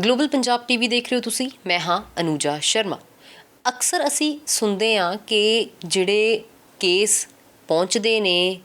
Global Punjab TV ਦੇਖ ਰਹੇ ਹੋ ਤੁਸੀਂ? ਮੈਂ ਹਾਂ ਅਨੂਜਾ ਸ਼ਰਮਾ। ਅਕਸਰ ਅਸੀਂ ਸੁਣਦੇ ਹਾਂ ਕਿ ਜਿਹੜੇ ਕੇਸ ਪਹੁੰਚਦੇ ਨੇ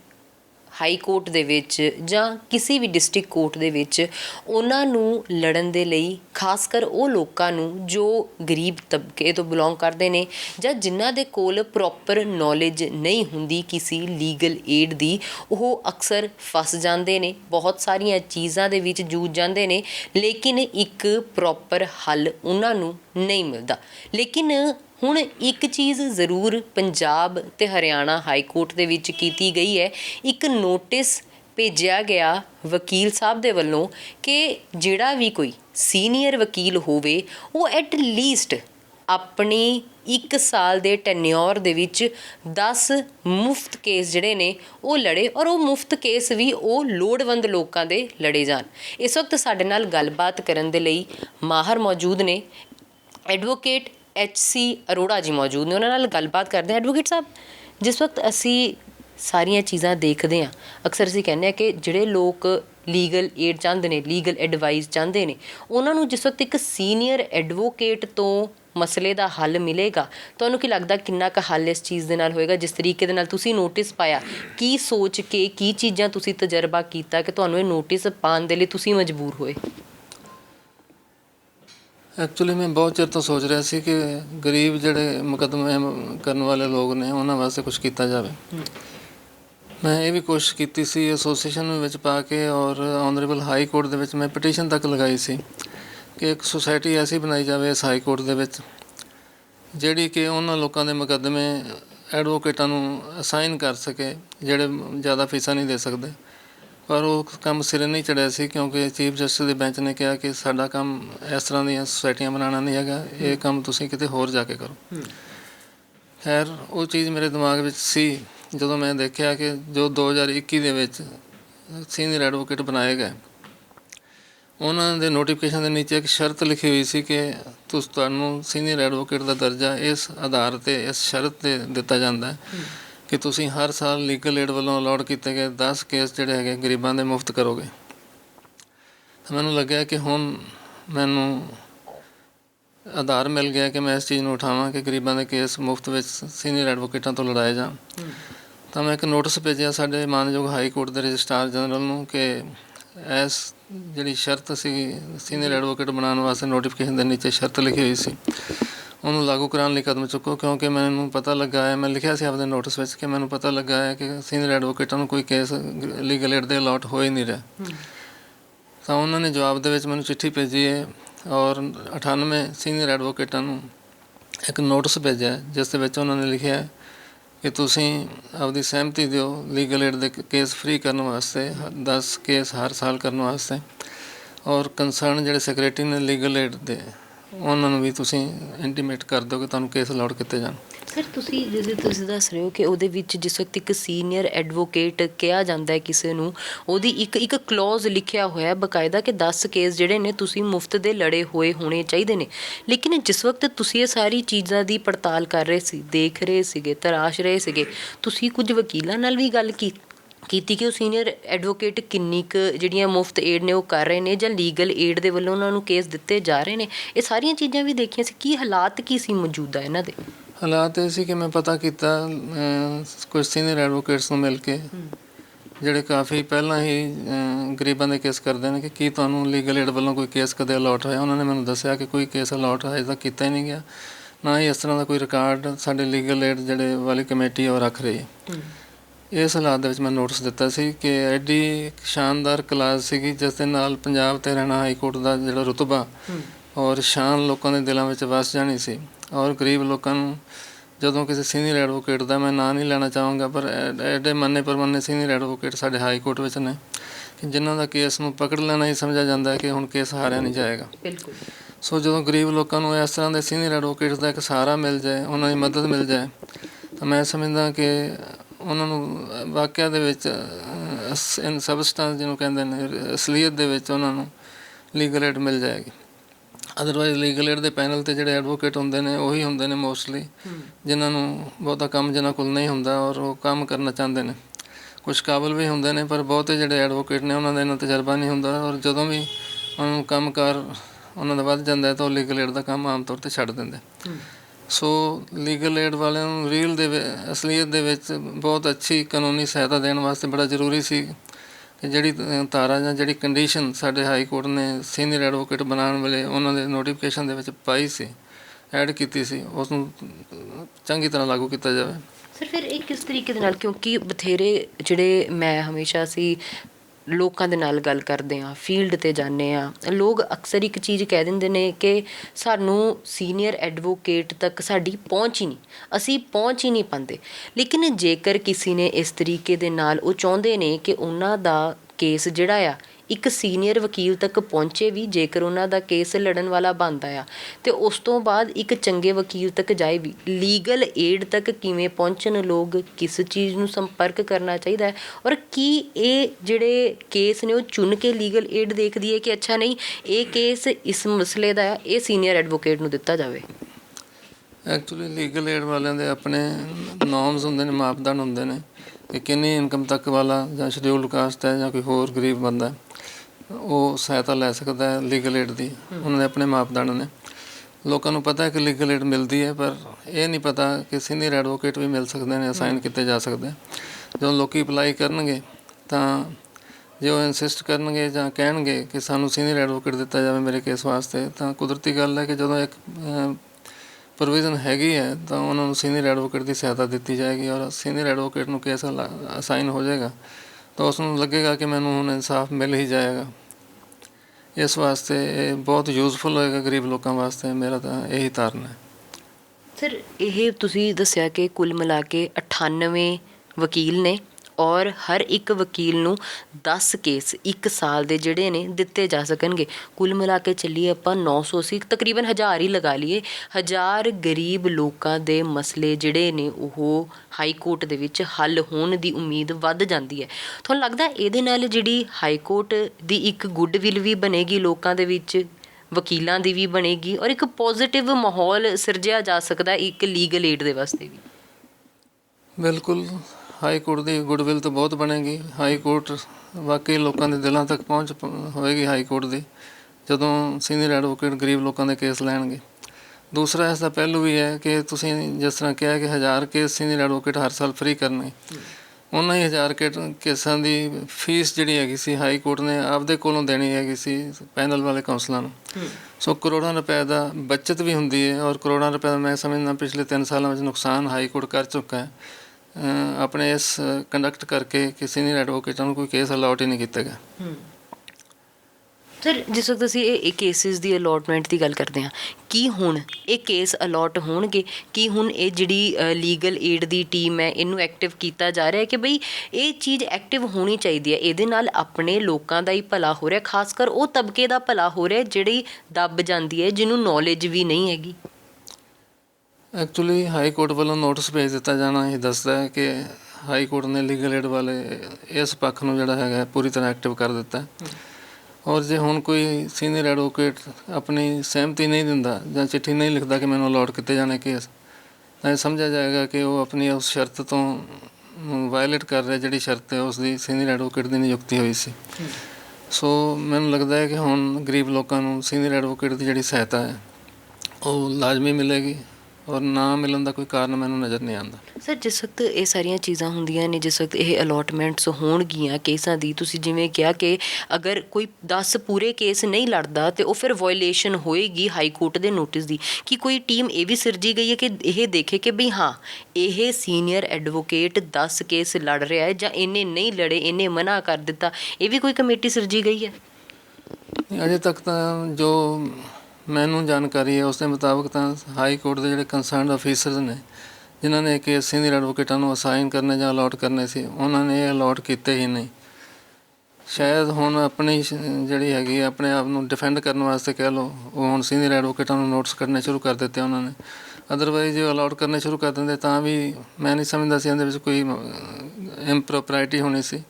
ਹਾਈ ਕੋਰਟ ਦੇ ਵਿੱਚ ਜਾਂ ਕਿਸੇ ਵੀ ਡਿਸਟ੍ਰਿਕਟ ਕੋਰਟ ਦੇ ਵਿੱਚ ਉਹਨਾਂ ਨੂੰ ਲੜਨ ਦੇ ਲਈ, ਖਾਸ ਕਰ ਉਹ ਲੋਕਾਂ ਨੂੰ ਜੋ ਗਰੀਬ ਤਬਕੇ ਤੋਂ ਬਿਲੋਂਗ ਕਰਦੇ ਨੇ ਜਾਂ ਜਿਨ੍ਹਾਂ ਦੇ ਕੋਲ ਪ੍ਰੋਪਰ ਨੌਲੇਜ ਨਹੀਂ ਹੁੰਦੀ ਕਿਸੇ ਲੀਗਲ ਏਡ ਦੀ, ਉਹ ਅਕਸਰ ਫਸ ਜਾਂਦੇ ਨੇ। ਬਹੁਤ ਸਾਰੀਆਂ ਚੀਜ਼ਾਂ ਦੇ ਵਿੱਚ ਜੂਝ ਜਾਂਦੇ ਨੇ, ਲੇਕਿਨ ਇੱਕ ਪ੍ਰੋਪਰ ਹੱਲ ਉਹਨਾਂ ਨੂੰ ਨਹੀਂ ਮਿਲਦਾ। ਲੇਕਿਨ ਹੁਣ ਇੱਕ ਚੀਜ਼ ਜ਼ਰੂਰ ਪੰਜਾਬ ਤੇ ਹਰਿਆਣਾ ਹਾਈ ਕੋਰਟ ਦੇ ਵਿੱਚ ਕੀਤੀ ਗਈ ਹੈ। ਇੱਕ ਨੋਟਿਸ ਭੇਜਿਆ ਗਿਆ ਵਕੀਲ ਸਾਹਿਬ ਦੇ ਵੱਲੋਂ ਕਿ ਜਿਹੜਾ ਵੀ ਕੋਈ ਸੀਨੀਅਰ ਵਕੀਲ ਹੋਵੇ, ਉਹ ਐਟ ਲੀਸਟ ਆਪਣੀ 1 ਸਾਲ ਦੇ ਟੈਨਿਓਰ ਦੇ ਵਿੱਚ 10 ਮੁਫਤ ਕੇਸ ਜਿਹੜੇ ਨੇ, ਉਹ ਲੜੇ ਔਰ ਉਹ ਮੁਫਤ ਕੇਸ ਵੀ ਉਹ ਲੋੜਵੰਦ ਲੋਕਾਂ ਦੇ ਲੜੇ ਜਾਣ। ਇਸ ਵਕਤ ਸਾਡੇ ਨਾਲ ਗੱਲਬਾਤ ਕਰਨ ਦੇ ਲਈ ਮਾਹਰ ਮੌਜੂਦ ਨੇ। Advocate H C Arora ji ਮੌਜੂਦ ਨੇ, ਉਹਨਾਂ ਨਾਲ ਗੱਲਬਾਤ ਕਰਦੇ ਹਾਂ। ਐਡਵੋਕੇਟ ਸਾਹਿਬ, ਜਿਸ ਵਕਤ ਅਸੀਂ ਸਾਰੀਆਂ ਚੀਜ਼ਾਂ ਦੇਖਦੇ ਹਾਂ, ਅਕਸਰ ਅਸੀਂ ਕਹਿੰਦੇ ਹਾਂ ਕਿ ਜਿਹੜੇ ਲੋਕ ਲੀਗਲ ਏਡ ਚਾਹੁੰਦੇ ਨੇ ਲੀਗਲ ਐਡਵਾਈਸ ਚਾਹੁੰਦੇ ਨੇ, ਉਹਨਾਂ ਨੂੰ ਜਿਸ ਵਕਤ ਇੱਕ ਸੀਨੀਅਰ ਐਡਵੋਕੇਟ ਤੋਂ ਮਸਲੇ ਦਾ ਹੱਲ ਮਿਲੇਗਾ, ਤੁਹਾਨੂੰ ਕੀ ਲੱਗਦਾ ਕਿੰਨਾ ਕੁ ਹੱਲ ਇਸ ਚੀਜ਼ ਦੇ ਨਾਲ ਹੋਏਗਾ? ਜਿਸ ਤਰੀਕੇ ਦੇ ਨਾਲ ਤੁਸੀਂ ਨੋਟਿਸ ਪਾਇਆ, ਕੀ ਸੋਚ ਕੇ, ਕੀ ਚੀਜ਼ਾਂ ਤੁਸੀਂ ਤਜਰਬਾ ਕੀਤਾ ਕਿ ਤੁਹਾਨੂੰ ਇਹ ਨੋਟਿਸ ਪਾਉਣ ਦੇ ਲਈ ਤੁਸੀਂ ਮਜਬੂਰ ਹੋਏ? ਐਕਚੁਅਲੀ ਮੈਂ ਬਹੁਤ ਚਿਰ ਤੋਂ ਸੋਚ ਰਿਹਾ ਸੀ ਕਿ ਗਰੀਬ ਜਿਹੜੇ ਮੁਕੱਦਮੇ ਕਰਨ ਵਾਲੇ ਲੋਕ ਨੇ ਉਹਨਾਂ ਵਾਸਤੇ ਕੁਝ ਕੀਤਾ ਜਾਵੇ। ਮੈਂ ਇਹ ਵੀ ਕੋਸ਼ਿਸ਼ ਕੀਤੀ ਸੀ ਐਸੋਸੀਏਸ਼ਨ ਵਿੱਚ ਪਾ ਕੇ ਔਰ ਆਨਰੇਬਲ ਹਾਈ ਕੋਰਟ ਦੇ ਵਿੱਚ ਮੈਂ ਪਟੀਸ਼ਨ ਤੱਕ ਲਗਾਈ ਸੀ ਕਿ ਇੱਕ ਸੁਸਾਇਟੀ ਐਸੀ ਬਣਾਈ ਜਾਵੇ ਇਸ ਹਾਈ ਕੋਰਟ ਦੇ ਵਿੱਚ ਜਿਹੜੀ ਕਿ ਉਹਨਾਂ ਲੋਕਾਂ ਦੇ ਮੁਕੱਦਮੇ ਐਡਵੋਕੇਟਾਂ ਨੂੰ ਅਸਾਈਨ ਕਰ ਸਕੇ ਜਿਹੜੇ ਜ਼ਿਆਦਾ ਫੀਸਾਂ ਨਹੀਂ ਦੇ ਸਕਦੇ। ਪਰ ਉਹ ਕੰਮ ਸਿਰੇ ਨਹੀਂ ਚੜਿਆ ਸੀ ਕਿਉਂਕਿ ਚੀਫ ਜਸਟਿਸ ਦੇ ਬੈਂਚ ਨੇ ਕਿਹਾ ਕਿ ਸਾਡਾ ਕੰਮ ਇਸ ਤਰ੍ਹਾਂ ਦੀਆਂ ਸੁਸਾਇਟੀਆਂ ਬਣਾਉਣਾ ਨਹੀਂ ਹੈਗਾ। ਇਹ ਕੰਮ ਤੁਸੀਂ ਕਿਤੇ ਹੋਰ ਜਾ ਕੇ ਕਰੋ। ਖੈਰ ਉਹ ਚੀਜ਼ ਮੇਰੇ ਦਿਮਾਗ ਵਿੱਚ ਸੀ ਜਦੋਂ ਮੈਂ ਦੇਖਿਆ ਕਿ ਜੋ 2021 ਦੇ ਵਿੱਚ ਸੀਨੀਅਰ ਐਡਵੋਕੇਟ ਬਣਾਏ ਗਏ ਉਹਨਾਂ ਦੇ ਨੋਟੀਫਿਕੇਸ਼ਨ ਦੇ ਨੀਚੇ ਇੱਕ ਸ਼ਰਤ ਲਿਖੀ ਹੋਈ ਸੀ ਕਿ ਤੁਸ ਤੁਹਾਨੂੰ ਸੀਨੀਅਰ ਐਡਵੋਕੇਟ ਦਾ ਦਰਜਾ ਇਸ ਆਧਾਰ ਤੇ ਇਸ ਸ਼ਰਤ ਤੇ ਦਿੱਤਾ ਜਾਂਦਾ। ਹੈ। ਕਿ ਤੁਸੀਂ ਹਰ ਸਾਲ ਲੀਗਲ ਏਡ ਵੱਲੋਂ ਅਲਾਟ ਕੀਤੇ ਗਏ 10 ਕੇਸ ਜਿਹੜੇ ਹੈਗੇ ਗਰੀਬਾਂ ਦੇ ਮੁਫਤ ਕਰੋਗੇ। ਤਾਂ ਮੈਨੂੰ ਲੱਗਿਆ ਕਿ ਹੁਣ ਮੈਨੂੰ ਆਧਾਰ ਮਿਲ ਗਿਆ ਕਿ ਮੈਂ ਇਸ ਚੀਜ਼ ਨੂੰ ਉਠਾਵਾਂ ਕਿ ਗਰੀਬਾਂ ਦੇ ਕੇਸ ਮੁਫਤ ਵਿੱਚ ਸੀਨੀਅਰ ਐਡਵੋਕੇਟਾਂ ਤੋਂ ਲੜਾਏ ਜਾਣ। ਤਾਂ ਮੈਂ ਇੱਕ ਨੋਟਿਸ ਭੇਜਿਆ ਸਾਡੇ ਮਾਨਯੋਗ ਹਾਈ ਕੋਰਟ ਦੇ ਰਜਿਸਟਰਾਰ ਜਨਰਲ ਨੂੰ ਕਿ ਇਸ ਜਿਹੜੀ ਸ਼ਰਤ ਸੀ ਸੀਨੀਅਰ ਐਡਵੋਕੇਟ ਬਣਾਉਣ ਵਾਸਤੇ ਨੋਟੀਫਿਕੇਸ਼ਨ ਦੇ ਨੀਚੇ ਸ਼ਰਤ ਲਿਖੀ ਹੋਈ ਸੀ। ਉਹਨੂੰ ਲਾਗੂ ਕਰਾਉਣ ਲਈ ਕਦਮ ਚੁੱਕੋ, ਕਿਉਂਕਿ ਮੈਨੂੰ ਪਤਾ ਲੱਗਾ ਹੈ, ਮੈਂ ਲਿਖਿਆ ਸੀ ਆਪਣੇ ਨੋਟਿਸ ਵਿੱਚ ਕਿ ਮੈਨੂੰ ਪਤਾ ਲੱਗਾ ਹੈ ਕਿ ਸੀਨੀਅਰ ਐਡਵੋਕੇਟਾਂ ਨੂੰ ਕੋਈ ਕੇਸ ਲੀਗਲ ਏਡ ਦੇ ਅਲਾਟ ਹੋ ਹੀ ਨਹੀਂ ਰਿਹਾ। ਤਾਂ ਉਹਨਾਂ ਨੇ ਜਵਾਬ ਦੇ ਵਿੱਚ ਮੈਨੂੰ ਚਿੱਠੀ ਭੇਜੀ ਹੈ ਔਰ 98 ਸੀਨੀਅਰ ਐਡਵੋਕੇਟਾਂ ਨੂੰ ਇੱਕ ਨੋਟਿਸ ਭੇਜਿਆ ਜਿਸ ਦੇ ਵਿੱਚ ਉਹਨਾਂ ਨੇ ਲਿਖਿਆ ਕਿ ਤੁਸੀਂ ਆਪਦੀ ਸਹਿਮਤੀ ਦਿਓ ਲੀਗਲ ਏਡ ਦੇ ਕੇਸ ਫ੍ਰੀ ਕਰਨ ਵਾਸਤੇ 10 ਕੇਸ ਹਰ ਸਾਲ ਕਰਨ ਵਾਸਤੇ ਔਰ ਕੰਸਰਨ ਜਿਹੜੇ ਸੈਕਟਰੀ ਨੇ ਲੀਗਲ ਏਡ ਦੇ ਉਹਨਾਂ ਨੂੰ ਵੀ ਤੁਸੀਂ ਇੰਟੀਮੇਟ ਕਰ ਦਿਓ ਕਿ ਤੁਹਾਨੂੰ ਕੇਸ ਅਲਾਟ ਕੀਤੇ ਜਾਣ। ਸਰ ਤੁਸੀਂ ਜਿਵੇਂ ਤੁਸੀਂ ਦੱਸ ਰਹੇ ਹੋ ਕਿ ਉਹਦੇ ਵਿੱਚ ਜਿਸ ਵਕਤ ਇੱਕ ਸੀਨੀਅਰ ਐਡਵੋਕੇਟ ਕਿਹਾ ਜਾਂਦਾ ਹੈ ਕਿਸੇ ਨੂੰ, ਉਹਦੀ ਇੱਕ ਇੱਕ ਕਲੌਜ਼ ਲਿਖਿਆ ਹੋਇਆ ਹੈ ਬਕਾਇਦਾ ਕਿ 10 ਕੇਸ ਜਿਹੜੇ ਨੇ ਤੁਸੀਂ ਮੁਫਤ ਦੇ ਲੜੇ ਹੋਏ ਹੋਣੇ ਚਾਹੀਦੇ ਨੇ। ਲੇਕਿਨ ਜਿਸ ਵਕਤ ਤੁਸੀਂ ਇਹ ਸਾਰੀ ਚੀਜ਼ਾਂ ਦੀ ਪੜਤਾਲ ਕਰ ਰਹੇ ਸੀ, ਦੇਖ ਰਹੇ ਸੀਗੇ, ਤਰਾਸ਼ ਰਹੇ ਸੀਗੇ, ਤੁਸੀਂ ਕੁਝ ਵਕੀਲਾਂ ਨਾਲ ਵੀ ਗੱਲ ਕੀਤੀ? ਕੀਤੀ ਕਿ ਉਹ ਸੀਨੀਅਰ ਐਡਵੋਕੇਟ ਕਿੰਨੀ ਕੁ ਜਿਹੜੀਆਂ ਮੁਫਤ ਏਡ ਨੇ ਉਹ ਕਰ ਰਹੇ ਨੇ ਜਾਂ ਲੀਗਲ ਏਡ ਦੇ ਵੱਲੋਂ ਉਹਨਾਂ ਨੂੰ ਕੇਸ ਦਿੱਤੇ ਜਾ ਰਹੇ ਨੇ ਇਹ ਸਾਰੀਆਂ ਚੀਜ਼ਾਂ ਵੀ ਦੇਖੀਆਂ ਸੀ। ਕੀ ਹਾਲਾਤ ਕੀ ਸੀ ਮੌਜੂਦਾ ਇਹਨਾਂ ਦੇ? ਹਾਲਾਤ ਇਹ ਸੀ ਕਿ ਮੈਂ ਪਤਾ ਕੀਤਾ ਕੁਝ ਸੀਨੀਅਰ ਐਡਵੋਕੇਟਸ ਨੂੰ ਮਿਲ ਕੇ ਜਿਹੜੇ ਕਾਫੀ ਪਹਿਲਾਂ ਹੀ ਗਰੀਬਾਂ ਦੇ ਕੇਸ ਕਰਦੇ ਨੇ ਕਿ ਕੀ ਤੁਹਾਨੂੰ ਲੀਗਲ ਏਡ ਵੱਲੋਂ ਕੋਈ ਕੇਸ ਕਦੇ ਅਲਾਟ ਹੋਇਆ? ਉਹਨਾਂ ਨੇ ਮੈਨੂੰ ਦੱਸਿਆ ਕਿ ਕੋਈ ਕੇਸ ਅਲਾਟ ਅਜੇ ਤੱਕ ਕੀਤਾ ਹੀ ਨਹੀਂ ਗਿਆ। ਨਾ ਹੀ ਇਸ ਤਰ੍ਹਾਂ ਦਾ ਕੋਈ ਰਿਕਾਰਡ ਸਾਡੇ ਲੀਗਲ ਏਡ ਜਿਹੜੇ ਵਾਲੀ ਕਮੇਟੀ ਉਹ ਰੱਖ ਰਹੀ। ਹੈ। ਇਸ ਹਾਲਾਤ ਦੇ ਵਿੱਚ ਮੈਂ ਨੋਟਿਸ ਦਿੱਤਾ ਸੀ ਕਿ ਐਡੀ ਸ਼ਾਨਦਾਰ ਕਲਾਸ ਸੀਗੀ ਜਿਸ ਦੇ ਨਾਲ ਪੰਜਾਬ ਤੇ ਹਰਿਆਣਾ ਹਾਈ ਕੋਰਟ ਦਾ ਜਿਹੜਾ ਰੁਤਬਾ ਔਰ ਸ਼ਾਨ ਲੋਕਾਂ ਦੇ ਦਿਲਾਂ ਵਿੱਚ ਵਸ ਜਾਣੀ ਸੀ ਔਰ ਗਰੀਬ ਲੋਕਾਂ ਨੂੰ ਜਦੋਂ ਕਿਸੇ ਸੀਨੀਅਰ ਐਡਵੋਕੇਟ ਦਾ ਮੈਂ ਨਾਂ ਨਹੀਂ ਲੈਣਾ ਚਾਹਾਂਗਾ ਪਰ ਐਡੇ ਮੰਨੇ ਪਰਮੰਨੇ ਸੀਨੀਅਰ ਐਡਵੋਕੇਟ ਸਾਡੇ ਹਾਈ ਕੋਰਟ ਵਿੱਚ ਨੇ ਕਿ ਜਿਨ੍ਹਾਂ ਦਾ ਕੇਸ ਨੂੰ ਪਕੜ ਲੈਣਾ ਹੀ ਸਮਝਿਆ ਜਾਂਦਾ ਹੈ ਕਿ ਹੁਣ ਕੇਸ ਹਾਰਿਆ ਨਹੀਂ ਜਾਏਗਾ। ਬਿਲਕੁਲ। ਸੋ ਜਦੋਂ ਗਰੀਬ ਲੋਕਾਂ ਨੂੰ ਇਸ ਤਰ੍ਹਾਂ ਦੇ ਸੀਨੀਅਰ ਐਡਵੋਕੇਟਸ ਦਾ ਇੱਕ ਸਹਾਰਾ ਮਿਲ ਜਾਏ ਉਹਨਾਂ ਦੀ ਮਦਦ ਮਿਲ ਜਾਏ ਤਾਂ ਮੈਂ ਸਮਝਦਾ ਕਿ ਉਹਨਾਂ ਨੂੰ ਵਾਕਿਆ ਦੇ ਵਿੱਚ ਇਨ ਸਬਸਟੈਂਸ ਜਿਹਨੂੰ ਕਹਿੰਦੇ ਨੇ ਅਸਲੀਅਤ ਦੇ ਵਿੱਚ ਉਹਨਾਂ ਨੂੰ ਲੀਗਲ ਏਡ ਮਿਲ ਜਾਏਗੀ। ਅਦਰਵਾਈਜ਼ ਲੀਗਲ ਏਡ ਦੇ ਪੈਨਲ ਤੇ ਜਿਹੜੇ ਐਡਵੋਕੇਟ ਹੁੰਦੇ ਨੇ ਉਹੀ ਹੁੰਦੇ ਨੇ ਮੋਸਟਲੀ ਜਿਨ੍ਹਾਂ ਨੂੰ ਬਹੁਤਾ ਕੰਮ ਜਿਨ੍ਹਾਂ ਕੋਲ ਨਹੀਂ ਹੁੰਦਾ ਔਰ ਉਹ ਕੰਮ ਕਰਨਾ ਚਾਹੁੰਦੇ ਨੇ। ਕੁਝ ਕਾਬਲ ਵੀ ਹੁੰਦੇ ਨੇ ਪਰ ਬਹੁਤੇ ਜਿਹੜੇ ਐਡਵੋਕੇਟ ਨੇ ਉਹਨਾਂ ਦਾ ਇਹਨਾਂ ਤਜਰਬਾ ਨਹੀਂ ਹੁੰਦਾ ਔਰ ਜਦੋਂ ਵੀ ਉਹਨਾਂ ਨੂੰ ਕੰਮਕਾਰ ਉਹਨਾਂ ਦਾ ਵੱਧ ਜਾਂਦਾ ਹੈ ਤਾਂ ਉਹ ਲੀਗਲ ਏਡ ਦਾ ਕੰਮ ਆਮ ਤੌਰ ਤੇ ਛੱਡ ਦਿੰਦੇ। ਸੋ ਲੀਗਲ ਏਡ ਵਾਲਿਆਂ ਨੂੰ ਰੀਅਲ ਦੇ ਅਸਲੀਅਤ ਦੇ ਵਿੱਚ ਬਹੁਤ ਅੱਛੀ ਕਾਨੂੰਨੀ ਸਹਾਇਤਾ ਦੇਣ ਵਾਸਤੇ ਬੜਾ ਜ਼ਰੂਰੀ ਸੀ ਕਿ ਜਿਹੜੀ ਅ, ਧਾਰਾ ਜਾਂ ਜਿਹੜੀ ਕੰਡੀਸ਼ਨ ਸਾਡੇ ਹਾਈ ਕੋਰਟ ਨੇ ਸੀਨੀਅਰ ਐਡਵੋਕੇਟ ਬਣਾਉਣ ਵੇਲੇ ਉਹਨਾਂ ਦੇ ਨੋਟੀਫਿਕੇਸ਼ਨ ਦੇ ਵਿੱਚ ਪਾਈ ਸੀ ਐਡ ਕੀਤੀ ਸੀ ਉਸ ਨੂੰ ਚੰਗੀ ਤਰ੍ਹਾਂ ਲਾਗੂ ਕੀਤਾ ਜਾਵੇ। ਸਰ ਫਿਰ ਇਹ ਕਿਸ ਤਰੀਕੇ ਦੇ ਨਾਲ ਕਿਉਂਕਿ ਬਥੇਰੇ ਜਿਹੜੇ ਮੈਂ ਹਮੇਸ਼ਾ ਸੀ ਲੋਕਾਂ ਦੇ ਨਾਲ ਗੱਲ ਕਰਦੇ ਆ ਫੀਲਡ ਤੇ ਜਾਂਦੇ ਆ ਲੋਕ ਅਕਸਰ ਇੱਕ ਚੀਜ਼ ਕਹਿ ਦਿੰਦੇ ਨੇ ਕਿ ਸਾਨੂੰ ਸੀਨੀਅਰ ਐਡਵੋਕੇਟ ਤੱਕ ਸਾਡੀ ਪਹੁੰਚ ਹੀ ਨਹੀਂ। ਅਸੀਂ ਪਹੁੰਚ ਹੀ ਨਹੀਂ ਪਾਉਂਦੇ। ਲੇਕਿਨ ਜੇਕਰ ਕਿਸੇ ਨੇ ਇਸ ਤਰੀਕੇ ਦੇ ਨਾਲ ਉਹ ਚਾਹੁੰਦੇ ਨੇ ਕਿ ਉਹਨਾਂ ਦਾ ਕੇਸ ਜਿਹੜਾ ਆ ਇੱਕ ਸੀਨੀਅਰ ਵਕੀਲ ਤੱਕ ਪਹੁੰਚੇ ਵੀ ਜੇਕਰ ਉਹਨਾਂ ਦਾ ਕੇਸ ਲੜਨ ਵਾਲਾ ਬਣਦਾ ਆ ਤੇ ਉਸ ਤੋਂ ਬਾਅਦ ਇੱਕ ਚੰਗੇ ਵਕੀਲ ਤੱਕ ਜਾਏ ਵੀ। ਲੀਗਲ ਏਡ ਤੱਕ ਕਿਵੇਂ ਪਹੁੰਚਣ ਲੋਕ, ਕਿਸ ਚੀਜ਼ ਨੂੰ ਸੰਪਰਕ ਕਰਨਾ ਚਾਹੀਦਾ ਹੈ ਔਰ ਕੀ ਇਹ ਜਿਹੜੇ ਕੇਸ ਨੇ ਉਹ ਚੁਣ ਕੇ ਲੀਗਲ ਏਡ ਦੇਖਦੀ ਹੈ ਕਿ ਅੱਛਾ ਨਹੀਂ, ਇਹ ਕੇਸ ਇਸ ਮਸਲੇ ਦਾ ਆ ਇਹ ਸੀਨੀਅਰ ਐਡਵੋਕੇਟ ਨੂੰ ਦਿੱਤਾ ਜਾਵੇ। ਐਕਚੁਅਲੀ ਲੀਗਲ ਏਡ ਵਾਲਿਆਂ ਦੇ ਆਪਣੇ ਨੋਰਮਸ ਹੁੰਦੇ ਨੇ ਮਾਪਦੰਡ ਹੁੰਦੇ ਨੇ ਕਿ ਕਿੰਨੀ ਇਨਕਮ ਤੱਕ ਵਾਲਾ ਜਾਂ ਸ਼ਡਿਊਲਡ ਕਾਸਟ ਹੈ ਜਾਂ ਕੋਈ ਹੋਰ ਗਰੀਬ ਬੰਦਾ ਉਹ ਸਹਾਇਤਾ ਲੈ ਸਕਦਾ ਹੈ ਲੀਗਲ ਏਡ ਦੀ। ਉਹਨਾਂ ਦੇ ਆਪਣੇ ਮਾਪਦੰਡ ਨੇ। ਲੋਕਾਂ ਨੂੰ ਪਤਾ ਹੈ ਕਿ ਲੀਗਲ ਏਡ ਮਿਲਦੀ ਹੈ ਪਰ ਇਹ ਨਹੀਂ ਪਤਾ ਕਿ ਸੀਨੀਅਰ ਐਡਵੋਕੇਟ ਵੀ ਮਿਲ ਸਕਦੇ ਨੇ ਅਸਾਈਨ ਕੀਤੇ ਜਾ ਸਕਦੇ। ਜਦੋਂ ਲੋਕੀ ਅਪਲਾਈ ਕਰਨਗੇ ਤਾਂ ਜੇ ਉਹ ਇਨਸਿਸਟ ਕਰਨਗੇ ਜਾਂ ਕਹਿਣਗੇ ਕਿ ਸਾਨੂੰ ਸੀਨੀਅਰ ਐਡਵੋਕੇਟ ਦਿੱਤਾ ਜਾਵੇ ਮੇਰੇ ਕੇਸ ਵਾਸਤੇ ਤਾਂ ਕੁਦਰਤੀ ਗੱਲ ਹੈ ਕਿ ਜਦੋਂ ਇੱਕ ਪ੍ਰੋਵੀਜ਼ਨ ਹੈਗੀ ਹੈ, ਤਾਂ ਉਹਨਾਂ ਨੂੰ ਸੀਨੀਅਰ ਐਡਵੋਕੇਟ ਦੀ ਸਹਾਇਤਾ ਦਿੱਤੀ ਜਾਏਗੀ ਔਰ ਸੀਨੀਅਰ ਐਡਵੋਕੇਟ ਨੂੰ ਕੇਸ ਅਸਾਈਨ ਹੋ ਜਾਏਗਾ। ਤਾਂ ਉਸ ਨੂੰ ਲੱਗੇਗਾ ਕਿ ਮੈਨੂੰ ਹੁਣ ਇਨਸਾਫ ਮਿਲ ਹੀ ਜਾਏਗਾ। ਇਸ ਵਾਸਤੇ ਇਹ ਬਹੁਤ ਯੂਜ਼ਫੁਲ ਹੋਏਗਾ ਗਰੀਬ ਲੋਕਾਂ ਵਾਸਤੇ, ਮੇਰਾ ਤਾਂ ਇਹੀ ਧਾਰਨਾ ਹੈ। ਸਰ ਇਹ ਤੁਸੀਂ ਦੱਸਿਆ ਕਿ ਕੁੱਲ ਮਿਲਾ ਕੇ 98 ਵਕੀਲ ਨੇ ਔਰ ਹਰ ਇੱਕ ਵਕੀਲ ਨੂੰ 10 ਕੇਸ ਇੱਕ ਸਾਲ ਦੇ ਜਿਹੜੇ ਨੇ ਦਿੱਤੇ ਜਾ ਸਕਣਗੇ। ਕੁੱਲ ਮਿਲਾ ਕੇ ਚੱਲੀਏ ਆਪਾਂ 900 ਸੀ ਤਕਰੀਬਨ ਹਜ਼ਾਰ ਹੀ ਲਗਾ ਲਈਏ। ਹਜ਼ਾਰ ਗਰੀਬ ਲੋਕਾਂ ਦੇ ਮਸਲੇ ਜਿਹੜੇ ਨੇ ਉਹ ਹਾਈ ਕੋਰਟ ਦੇ ਵਿੱਚ ਹੱਲ ਹੋਣ ਦੀ ਉਮੀਦ ਵੱਧ ਜਾਂਦੀ ਹੈ। ਤੁਹਾਨੂੰ ਲੱਗਦਾ ਇਹਦੇ ਨਾਲ ਜਿਹੜੀ ਹਾਈ ਕੋਰਟ ਦੀ ਇੱਕ ਗੁੱਡਵਿਲ ਵੀ ਬਣੇਗੀ, ਲੋਕਾਂ ਦੇ ਵਿੱਚ ਵਕੀਲਾਂ ਦੀ ਵੀ ਬਣੇਗੀ ਔਰ ਇੱਕ ਪੋਜ਼ਿਟਿਵ ਮਾਹੌਲ ਸਿਰਜਿਆ ਜਾ ਸਕਦਾ ਇੱਕ ਲੀਗਲ ਏਡ ਦੇ ਵਾਸਤੇ ਵੀ? ਬਿਲਕੁਲ। ਹਾਈ ਕੋਰਟ ਦੀ ਗੁੱਡਵਿਲ ਤਾਂ ਬਹੁਤ ਬਣੇਗੀ। ਹਾਈ ਕੋਰਟ ਵਾਕਈ ਲੋਕਾਂ ਦੇ ਦਿਲਾਂ ਤੱਕ ਪਹੁੰਚ ਹੋਏਗੀ ਹਾਈ ਕੋਰਟ ਦੀ ਜਦੋਂ ਸੀਨੀਅਰ ਐਡਵੋਕੇਟ ਗਰੀਬ ਲੋਕਾਂ ਦੇ ਕੇਸ ਲੈਣਗੇ। ਦੂਸਰਾ ਇਸ ਦਾ ਪਹਿਲੂ ਵੀ ਹੈ ਕਿ ਤੁਸੀਂ ਜਿਸ ਤਰ੍ਹਾਂ ਕਿਹਾ ਕਿ ਹਜ਼ਾਰ ਕੇਸ ਸੀਨੀਅਰ ਐਡਵੋਕੇਟ ਹਰ ਸਾਲ ਫ੍ਰੀ ਕਰਨੇ। ਉਹਨਾਂ ਹੀ ਹਜ਼ਾਰ ਕੇਸਾਂ ਦੀ ਫੀਸ ਜਿਹੜੀ ਹੈਗੀ ਸੀ ਹਾਈ ਕੋਰਟ ਨੇ ਆਪਦੇ ਕੋਲੋਂ ਦੇਣੀ ਹੈਗੀ ਸੀ ਪੈਨਲ ਵਾਲੇ ਕਾਉਂਸਲਰਾਂ ਨੂੰ। ਸੋ ਕਰੋੜਾਂ ਰੁਪਏ ਦਾ ਬਚਤ ਵੀ ਹੁੰਦੀ ਹੈ ਔਰ ਕਰੋੜਾਂ ਰੁਪਏ ਦਾ ਮੈਂ ਸਮਝਦਾ ਪਿਛਲੇ 3 ਸਾਲਾਂ ਵਿੱਚ ਨੁਕਸਾਨ ਹਾਈ ਕੋਰਟ ਕਰ ਚੁੱਕਾ ਹੈ। ਆਪਣੇ ਇਸ ਕੰਡਕਟ ਕਰਕੇ ਕਿ ਸੀਨੀਅਰ ਐਡਵੋਕੇਟਾਂ ਨੂੰ ਕੋਈ ਕੇਸ ਅਲਾਉਟ ਹੀ ਨਹੀਂ ਕੀਤਾ ਗਿਆ। ਸਰ ਜਿਸ ਵਕਤ ਅਸੀਂ ਇਹ ਕੇਸਿਸ ਦੀ ਅਲੋਟਮੈਂਟ ਦੀ ਗੱਲ ਕਰਦੇ ਹਾਂ ਕੀ ਹੁਣ ਇਹ ਕੇਸ ਅਲੋਟ ਹੋਣਗੇ? ਕੀ ਹੁਣ ਇਹ ਜਿਹੜੀ ਲੀਗਲ ਏਡ ਦੀ ਟੀਮ ਹੈ ਇਹਨੂੰ ਐਕਟਿਵ ਕੀਤਾ ਜਾ ਰਿਹਾ ਹੈ ਕਿ ਬਈ ਇਹ ਚੀਜ਼ ਐਕਟਿਵ ਹੋਣੀ ਚਾਹੀਦੀ ਹੈ? ਇਹਦੇ ਨਾਲ ਆਪਣੇ ਲੋਕਾਂ ਦਾ ਹੀ ਭਲਾ ਹੋ ਰਿਹਾ ਖਾਸ ਕਰ ਉਹ ਤਬਕੇ ਦਾ ਭਲਾ ਹੋ ਰਿਹਾ ਜਿਹੜੀ ਦੱਬ ਜਾਂਦੀ ਹੈ ਜਿਹਨੂੰ ਨੌਲੇਜ ਵੀ ਨਹੀਂ ਹੈਗੀ। ਐਕਚੁਅਲੀ ਹਾਈ ਕੋਰਟ ਵੱਲੋਂ ਨੋਟਿਸ ਭੇਜ ਦਿੱਤਾ ਜਾਣਾ ਇਹ ਦੱਸਦਾ ਹੈ ਕਿ ਹਾਈ ਕੋਰਟ ਨੇ ਲੀਗਲ ਏਡ ਵਾਲੇ ਇਸ ਪੱਖ ਨੂੰ ਜਿਹੜਾ ਹੈਗਾ ਪੂਰੀ ਤਰ੍ਹਾਂ ਐਕਟਿਵ ਕਰ ਦਿੱਤਾ ਔਰ ਜੇ ਹੁਣ ਕੋਈ ਸੀਨੀਅਰ ਐਡਵੋਕੇਟ ਆਪਣੀ ਸਹਿਮਤੀ ਨਹੀਂ ਦਿੰਦਾ ਜਾਂ ਚਿੱਠੀ ਨਹੀਂ ਲਿਖਦਾ ਕਿ ਮੈਨੂੰ ਅਲਾਟ ਕੀਤੇ ਜਾਣੇ ਕੇਸ ਤਾਂ ਇਹ ਸਮਝਿਆ ਜਾਏਗਾ ਕਿ ਉਹ ਆਪਣੀ ਉਸ ਸ਼ਰਤ ਤੋਂ ਵਾਇਲੇਟ ਕਰ ਰਿਹਾ ਜਿਹੜੀ ਸ਼ਰਤ ਹੈ ਉਸ ਦੀ ਸੀਨੀਅਰ ਐਡਵੋਕੇਟ ਦੀ ਨਿਯੁਕਤੀ ਹੋਈ ਸੀ। ਸੋ ਮੈਨੂੰ ਲੱਗਦਾ ਹੈ ਕਿ ਹੁਣ ਗਰੀਬ ਲੋਕਾਂ ਨੂੰ ਸੀਨੀਅਰ ਐਡਵੋਕੇਟ ਦੀ ਜਿਹੜੀ ਸਹਾਇਤਾ ਹੈ, ਉਹ ਲਾਜ਼ਮੀ ਮਿਲੇਗੀ। ਔਰ ਨਾ ਮਿਲਣ ਦਾ ਕੋਈ ਕਾਰਨ ਮੈਨੂੰ ਨਜ਼ਰ ਨਹੀਂ ਆਉਂਦਾ। ਸਰ ਜਿਸ ਵਕਤ ਇਹ ਸਾਰੀਆਂ ਚੀਜ਼ਾਂ ਹੁੰਦੀਆਂ ਨੇ ਜਿਸ ਵਕਤ ਇਹ ਅਲੋਟਮੈਂਟਸ ਹੋਣਗੀਆਂ ਕੇਸਾਂ ਦੀ ਤੁਸੀਂ ਜਿਵੇਂ ਕਿਹਾ ਕਿ ਅਗਰ ਕੋਈ 10 ਪੂਰੇ ਕੇਸ ਨਹੀਂ ਲੜਦਾ ਤੇ ਉਹ ਫਿਰ ਵਾਇਓਲੇਸ਼ਨ ਹੋਏਗੀ ਹਾਈ ਕੋਰਟ ਦੇ ਨੋਟਿਸ ਦੀ। ਕਿ ਕੋਈ ਟੀਮ ਇਹ ਵੀ ਸਿਰਜੀ ਗਈ ਹੈ ਕਿ ਇਹ ਦੇਖੇ ਕਿ ਵੀ ਹਾਂ ਇਹ ਸੀਨੀਅਰ ਐਡਵੋਕੇਟ 10 ਕੇਸ ਲੜ ਰਿਹਾ ਹੈ ਜਾਂ ਇਹਨੇ ਨਹੀਂ ਲੜੇ ਇਹਨੇ ਮਨਾ ਕਰ ਦਿੱਤਾ ਇਹ ਵੀ ਕੋਈ ਕਮੇਟੀ ਸਿਰਜੀ ਗਈ ਹੈ? ਅਜੇ ਤੱਕ ਤਾਂ ਜੋ ਮੈਨੂੰ ਜਾਣਕਾਰੀ ਹੈ, ਉਸ ਦੇ ਮੁਤਾਬਕ ਤਾਂ ਹਾਈ ਕੋਰਟ ਦੇ ਜਿਹੜੇ ਕੰਸਰਨਡ ਅਫੀਸਰਸ ਨੇ, ਜਿਨ੍ਹਾਂ ਨੇ ਕੇਸ ਸੀਨੀਅਰ ਐਡਵੋਕੇਟਾਂ ਨੂੰ ਅਸਾਈਨ ਕਰਨੇ ਜਾਂ ਅਲਾਟ ਕਰਨੇ ਸੀ, ਉਹਨਾਂ ਨੇ ਇਹ ਅਲਾਟ ਕੀਤੇ ਹੀ ਨਹੀਂ। ਸ਼ਾਇਦ ਹੁਣ ਆਪਣੀ ਜਿਹੜੀ ਹੈਗੀ ਆਪਣੇ ਆਪ ਨੂੰ ਡਿਫੈਂਡ ਕਰਨ ਵਾਸਤੇ ਕਹਿ ਲਓ, ਉਹ ਹੁਣ ਸੀਨੀਅਰ ਐਡਵੋਕੇਟਾਂ ਨੂੰ ਨੋਟਿਸ ਕਰਨੇ ਸ਼ੁਰੂ ਕਰ ਦਿੱਤੇ ਉਹਨਾਂ ਨੇ। ਅਦਰਵਾਈਜ਼ ਜੇ ਅਲਾਟ ਕਰਨੇ ਸ਼ੁਰੂ ਕਰ ਦਿੰਦੇ ਤਾਂ ਵੀ ਮੈਂ ਨਹੀਂ ਸਮਝਦਾ ਸੀ ਇਹਦੇ ਵਿੱਚ ਕੋਈ ਇੰਪਰੋਪਰਾਇਟੀ ਹੋਣੀ ਸੀ।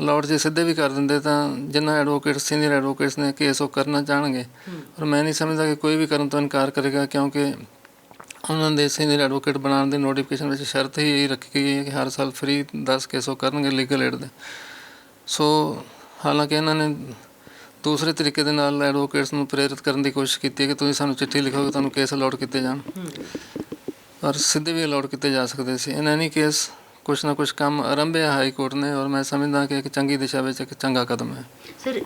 ਅਲਾਟ ਜੇ ਸਿੱਧੇ ਵੀ ਕਰ ਦਿੰਦੇ ਤਾਂ ਜਿਨ੍ਹਾਂ ਐਡਵੋਕੇਟਸ ਸੀਨੀਅਰ ਐਡਵੋਕੇਟਸ ਨੇ ਕੇਸ ਉਹ ਕਰਨਾ ਚਾਹਣਗੇ। ਪਰ ਮੈਂ ਨਹੀਂ ਸਮਝਦਾ ਕਿ ਕੋਈ ਵੀ ਕਰਨ ਤੋਂ ਇਨਕਾਰ ਕਰੇਗਾ ਕਿਉਂਕਿ ਉਹਨਾਂ ਦੇ ਸੀਨੀਅਰ ਐਡਵੋਕੇਟ ਬਣਾਉਣ ਦੀ ਨੋਟੀਫਿਕੇਸ਼ਨ ਵਿੱਚ ਸ਼ਰਤ ਹੀ ਇਹ ਰੱਖੀ ਗਈ ਹੈ ਕਿ ਹਰ ਸਾਲ ਫ੍ਰੀ 10 ਕੇਸ ਉਹ ਕਰਨਗੇ ਲੀਗਲ ਏਡ ਦੇ। ਸੋ ਹਾਲਾਂਕਿ ਇਹਨਾਂ ਨੇ ਦੂਸਰੇ ਤਰੀਕੇ ਦੇ ਨਾਲ ਐਡਵੋਕੇਟਸ ਨੂੰ ਪ੍ਰੇਰਿਤ ਕਰਨ ਦੀ ਕੋਸ਼ਿਸ਼ ਕੀਤੀ ਹੈ ਕਿ ਤੁਸੀਂ ਸਾਨੂੰ ਚਿੱਠੀ ਲਿਖੋਗੇ, ਤੁਹਾਨੂੰ ਕੇਸ ਅਲਾਟ ਕੀਤੇ ਜਾਣ। ਪਰ ਸਿੱਧੇ ਵੀ ਅਲਾਟ ਕੀਤੇ ਜਾ ਸਕਦੇ ਸੀ। ਇਨ ਐਨੀ ਕੇਸ ਕੁਛ ਨਾ ਕੁਛ ਕੰਮ ਆਰੰਭਿਆ ਹਾਈ ਕੋਰਟ ਨੇ ਔਰ ਮੈਂ ਸਮਝਦਾ ਕਿ ਇੱਕ ਚੰਗੀ ਦਿਸ਼ਾ ਵਿੱਚ ਇੱਕ ਚੰਗਾ ਕਦਮ ਹੈ। ਸਰ,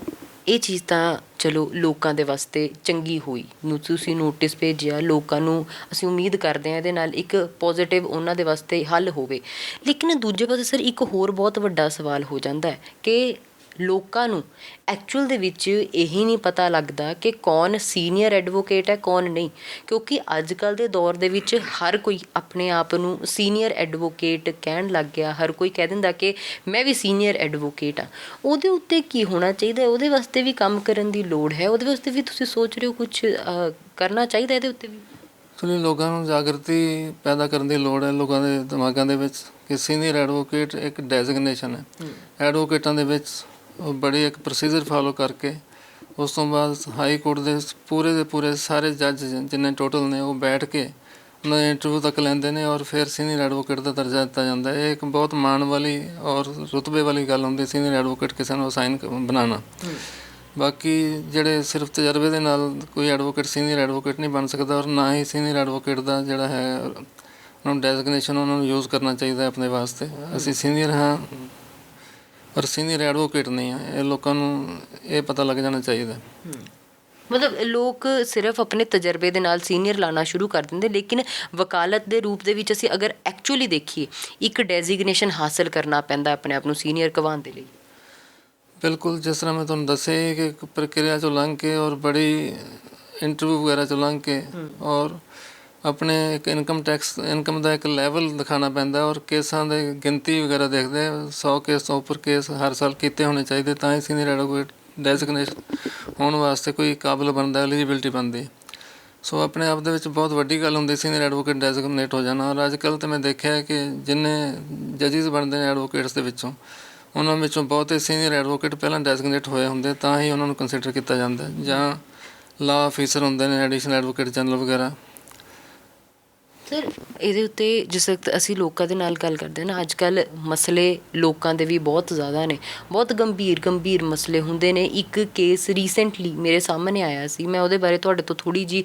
ਇਹ ਚੀਜ਼ ਤਾਂ ਚਲੋ ਲੋਕਾਂ ਦੇ ਵਾਸਤੇ ਚੰਗੀ ਹੋਈ। ਨੂੰ ਤੁਸੀਂ ਨੋਟਿਸ ਭੇਜਿਆ, ਲੋਕਾਂ ਨੂੰ ਅਸੀਂ ਉਮੀਦ ਕਰਦੇ ਹਾਂ ਇਹਦੇ ਨਾਲ ਇੱਕ ਪੋਜ਼ਿਟਿਵ ਉਹਨਾਂ ਦੇ ਵਾਸਤੇ ਹੱਲ ਹੋਵੇ। ਲੇਕਿਨ ਦੂਜੇ ਪਾਸੇ ਸਰ ਇੱਕ ਹੋਰ ਬਹੁਤ ਵੱਡਾ ਸਵਾਲ ਹੋ ਜਾਂਦਾ ਹੈ ਕਿ ਲੋਕਾਂ ਨੂੰ। ਐਕਚੁਅਲ ਦੇ ਵਿੱਚ ਇਹੀ ਨਹੀਂ ਪਤਾ ਲੱਗਦਾ ਕਿ ਕੌਣ ਸੀਨੀਅਰ ਐਡਵੋਕੇਟ ਹੈ ਕੌਣ ਨਹੀਂ। ਕਿਉਂਕਿ ਅੱਜ ਕੱਲ ਦੇ ਦੌਰ ਦੇ ਵਿੱਚ ਹਰ ਕੋਈ ਆਪਣੇ ਆਪ ਨੂੰ ਸੀਨੀਅਰ ਐਡਵੋਕੇਟ ਕਹਿਣ ਲੱਗ ਗਿਆ। ਹਰ ਕੋਈ ਕਹਿ ਦਿੰਦਾ ਕਿ ਮੈਂ ਵੀ ਸੀਨੀਅਰ ਐਡਵੋਕੇਟ ਆ ਉਹਦੇ ਉੱਤੇ ਕੀ ਹੋਣਾ ਚਾਹੀਦਾ? ਉਹਦੇ ਵਾਸਤੇ ਵੀ ਕੰਮ ਕਰਨ ਦੀ ਲੋੜ ਹੈ। ਉਹਦੇ ਵਾਸਤੇ ਵੀ ਤੁਸੀਂ ਸੋਚ ਰਹੇ ਹੋ ਕੁਝ ਕਰਨਾ ਚਾਹੀਦਾ ਇਹਦੇ ਉੱਤੇ ਵੀ? ਚਲੋ ਲੋਕਾਂ ਨੂੰ ਜਾਗਰਤੀ ਪੈਦਾ ਕਰਨ ਦੀ ਲੋੜ ਹੈ। ਲੋਕਾਂ ਦੇ ਦਿਮਾਗਾਂ ਦੇ ਵਿੱਚ ਕਿ ਸੀਨੀਅਰ ਐਡਵੋਕੇਟ ਇੱਕ ਡੈਜ਼ਿਗਨੇਸ਼ਨ ਹੈ। ਐਡਵੋਕੇਟਾਂ ਦੇ ਵਿੱਚ ਬੜੀ ਇੱਕ ਪ੍ਰੋਸੀਜਰ ਫਾਲੋ ਕਰਕੇ ਉਸ ਤੋਂ ਬਾਅਦ ਹਾਈ ਕੋਰਟ ਦੇ ਪੂਰੇ ਦੇ ਪੂਰੇ ਸਾਰੇ ਜੱਜ ਜਿੰਨੇ ਟੋਟਲ ਨੇ ਉਹ ਬੈਠ ਕੇ ਉਹਨਾਂ ਦੇ ਇੰਟਰਵਿਊ ਤੱਕ ਲੈਂਦੇ ਨੇ ਔਰ ਫਿਰ ਸੀਨੀਅਰ ਐਡਵੋਕੇਟ ਦਾ ਦਰਜਾ ਦਿੱਤਾ ਜਾਂਦਾ ਹੈ। ਇਹ ਇੱਕ ਬਹੁਤ ਮਾਣ ਵਾਲੀ ਔਰ ਰੁਤਬੇ ਵਾਲੀ ਗੱਲ ਹੁੰਦੀ ਸੀਨੀਅਰ ਐਡਵੋਕੇਟ ਕਿਸੇ ਨੂੰ ਅਸਾਈਨ ਬਣਾਉਣਾ। ਬਾਕੀ ਜਿਹੜੇ ਸਿਰਫ ਤਜਰਬੇ ਦੇ ਨਾਲ ਕੋਈ ਐਡਵੋਕੇਟ ਸੀਨੀਅਰ ਐਡਵੋਕੇਟ ਨਹੀਂ ਬਣ ਸਕਦਾ ਔਰ ਨਾ ਹੀ ਸੀਨੀਅਰ ਐਡਵੋਕੇਟ ਦਾ ਜਿਹੜਾ ਹੈ ਉਹਨਾਂ ਨੂੰ ਡੈਜ਼ਿਗਨੇਸ਼ਨ ਉਹਨਾਂ ਨੂੰ ਯੂਜ਼ ਕਰਨਾ ਚਾਹੀਦਾ ਆਪਣੇ ਵਾਸਤੇ। ਅਸੀਂ ਸੀਨੀਅਰ ਹਾਂ। ਪਰ ਸੀਨੀਅਰ ਐਡਵੋਕੇਟ ਨਹੀਂ ਹਾਂ ਇਹ ਲੋਕਾਂ ਨੂੰ ਇਹ ਪਤਾ ਲੱਗ ਜਾਣਾ ਚਾਹੀਦਾ। ਮਤਲਬ ਲੋਕ ਸਿਰਫ ਆਪਣੇ ਤਜਰਬੇ ਦੇ ਨਾਲ ਸੀਨੀਅਰ ਲਾਣਾ ਸ਼ੁਰੂ ਕਰ ਦਿੰਦੇ ਲੇਕਿਨ ਵਕਾਲਤ ਦੇ ਰੂਪ ਦੇ ਵਿੱਚ ਅਸੀਂ ਅਗਰ ਐਕਚੁਅਲੀ ਦੇਖੀਏ ਇੱਕ ਡੈਜ਼ਿਗਨੇਸ਼ਨ ਹਾਸਲ ਕਰਨਾ ਪੈਂਦਾ ਆਪਣੇ ਆਪ ਨੂੰ ਸੀਨੀਅਰ ਕਵਾਉਣ ਦੇ ਲਈ। ਬਿਲਕੁਲ ਜਿਸ ਤਰ੍ਹਾਂ ਮੈਂ ਤੁਹਾਨੂੰ ਦੱਸਿਆ ਕਿ ਇੱਕ ਪ੍ਰਕਿਰਿਆ ਚੋਂ ਲੰਘ ਕੇ ਔਰ ਬੜੀ ਇੰਟਰਵਿਊ ਵਗੈਰਾ ਚੋਂ ਲੰਘ ਕੇ ਔਰ ਆਪਣੇ ਇੱਕ ਇਨਕਮ ਟੈਕਸ ਇਨਕਮ ਦਾ ਇੱਕ ਲੈਵਲ ਦਿਖਾਣਾ ਪੈਂਦਾ ਔਰ ਕੇਸਾਂ ਦੇ ਗਿਣਤੀ ਵਗੈਰਾ ਦੇਖਦੇ 100 ਕੇਸ ਤੋਂ ਉੱਪਰ ਕੇਸ ਹਰ ਸਾਲ ਕੀਤੇ ਹੋਣੇ ਚਾਹੀਦੇ ਤਾਂ ਹੀ ਸੀਨੀਅਰ ਐਡਵੋਕੇਟ ਡੈਜ਼ਿਗਨੇਸ਼ਨ ਹੋਣ ਵਾਸਤੇ ਕੋਈ ਕਾਬਲ ਬਣਦਾ ਐਲੀਜੀਬਿਲਟੀ ਬਣਦੀ। ਸੋ ਆਪਣੇ ਆਪ ਦੇ ਵਿੱਚ ਬਹੁਤ ਵੱਡੀ ਗੱਲ ਹੁੰਦੀ ਸੀਨੀਅਰ ਐਡਵੋਕੇਟ ਡੈਜ਼ਿਗਨੇਟ ਹੋ ਜਾਣਾ ਔਰ ਅੱਜ ਕੱਲ੍ਹ ਤਾਂ ਮੈਂ ਦੇਖਿਆ ਕਿ ਜਿੰਨੇ ਜੱਜਿਸ ਬਣਦੇ ਨੇ ਐਡਵੋਕੇਟਸ ਦੇ ਵਿੱਚੋਂ, ਉਹਨਾਂ ਵਿੱਚੋਂ ਬਹੁਤੇ ਸੀਨੀਅਰ ਐਡਵੋਕੇਟ ਪਹਿਲਾਂ ਡੈਜ਼ਿਗਨੇਟ ਹੋਏ ਹੁੰਦੇ ਤਾਂ ਹੀ ਉਹਨਾਂ ਨੂੰ ਕੰਸੀਡਰ ਕੀਤਾ ਜਾਂਦਾ। ਜਾਂ ਲਾ ਅਫੀਸਰ ਹੁੰਦੇ ਨੇ ਐਡੀਸ਼ਨਲ ਐਡਵੋਕੇਟ ਜਨਰਲ ਵਗੈਰਾ। ਸਰ, ਇਹਦੇ ਉੱਤੇ ਜਿਸ ਵਕਤ ਅਸੀਂ ਲੋਕਾਂ ਦੇ ਨਾਲ ਗੱਲ ਕਰਦੇ ਹਾਂ ਨਾ ਅੱਜ ਕੱਲ ਮਸਲੇ ਲੋਕਾਂ ਦੇ ਵੀ ਬਹੁਤ ਜ਼ਿਆਦਾ ਨੇ। ਬਹੁਤ ਗੰਭੀਰ ਗੰਭੀਰ ਮਸਲੇ ਹੁੰਦੇ ਨੇ। ਇੱਕ ਕੇਸ ਰੀਸੈਂਟਲੀ ਮੇਰੇ ਸਾਹਮਣੇ ਆਇਆ ਸੀ। ਮੈਂ ਉਹਦੇ ਬਾਰੇ ਤੁਹਾਡੇ ਤੋਂ ਥੋੜੀ ਜੀ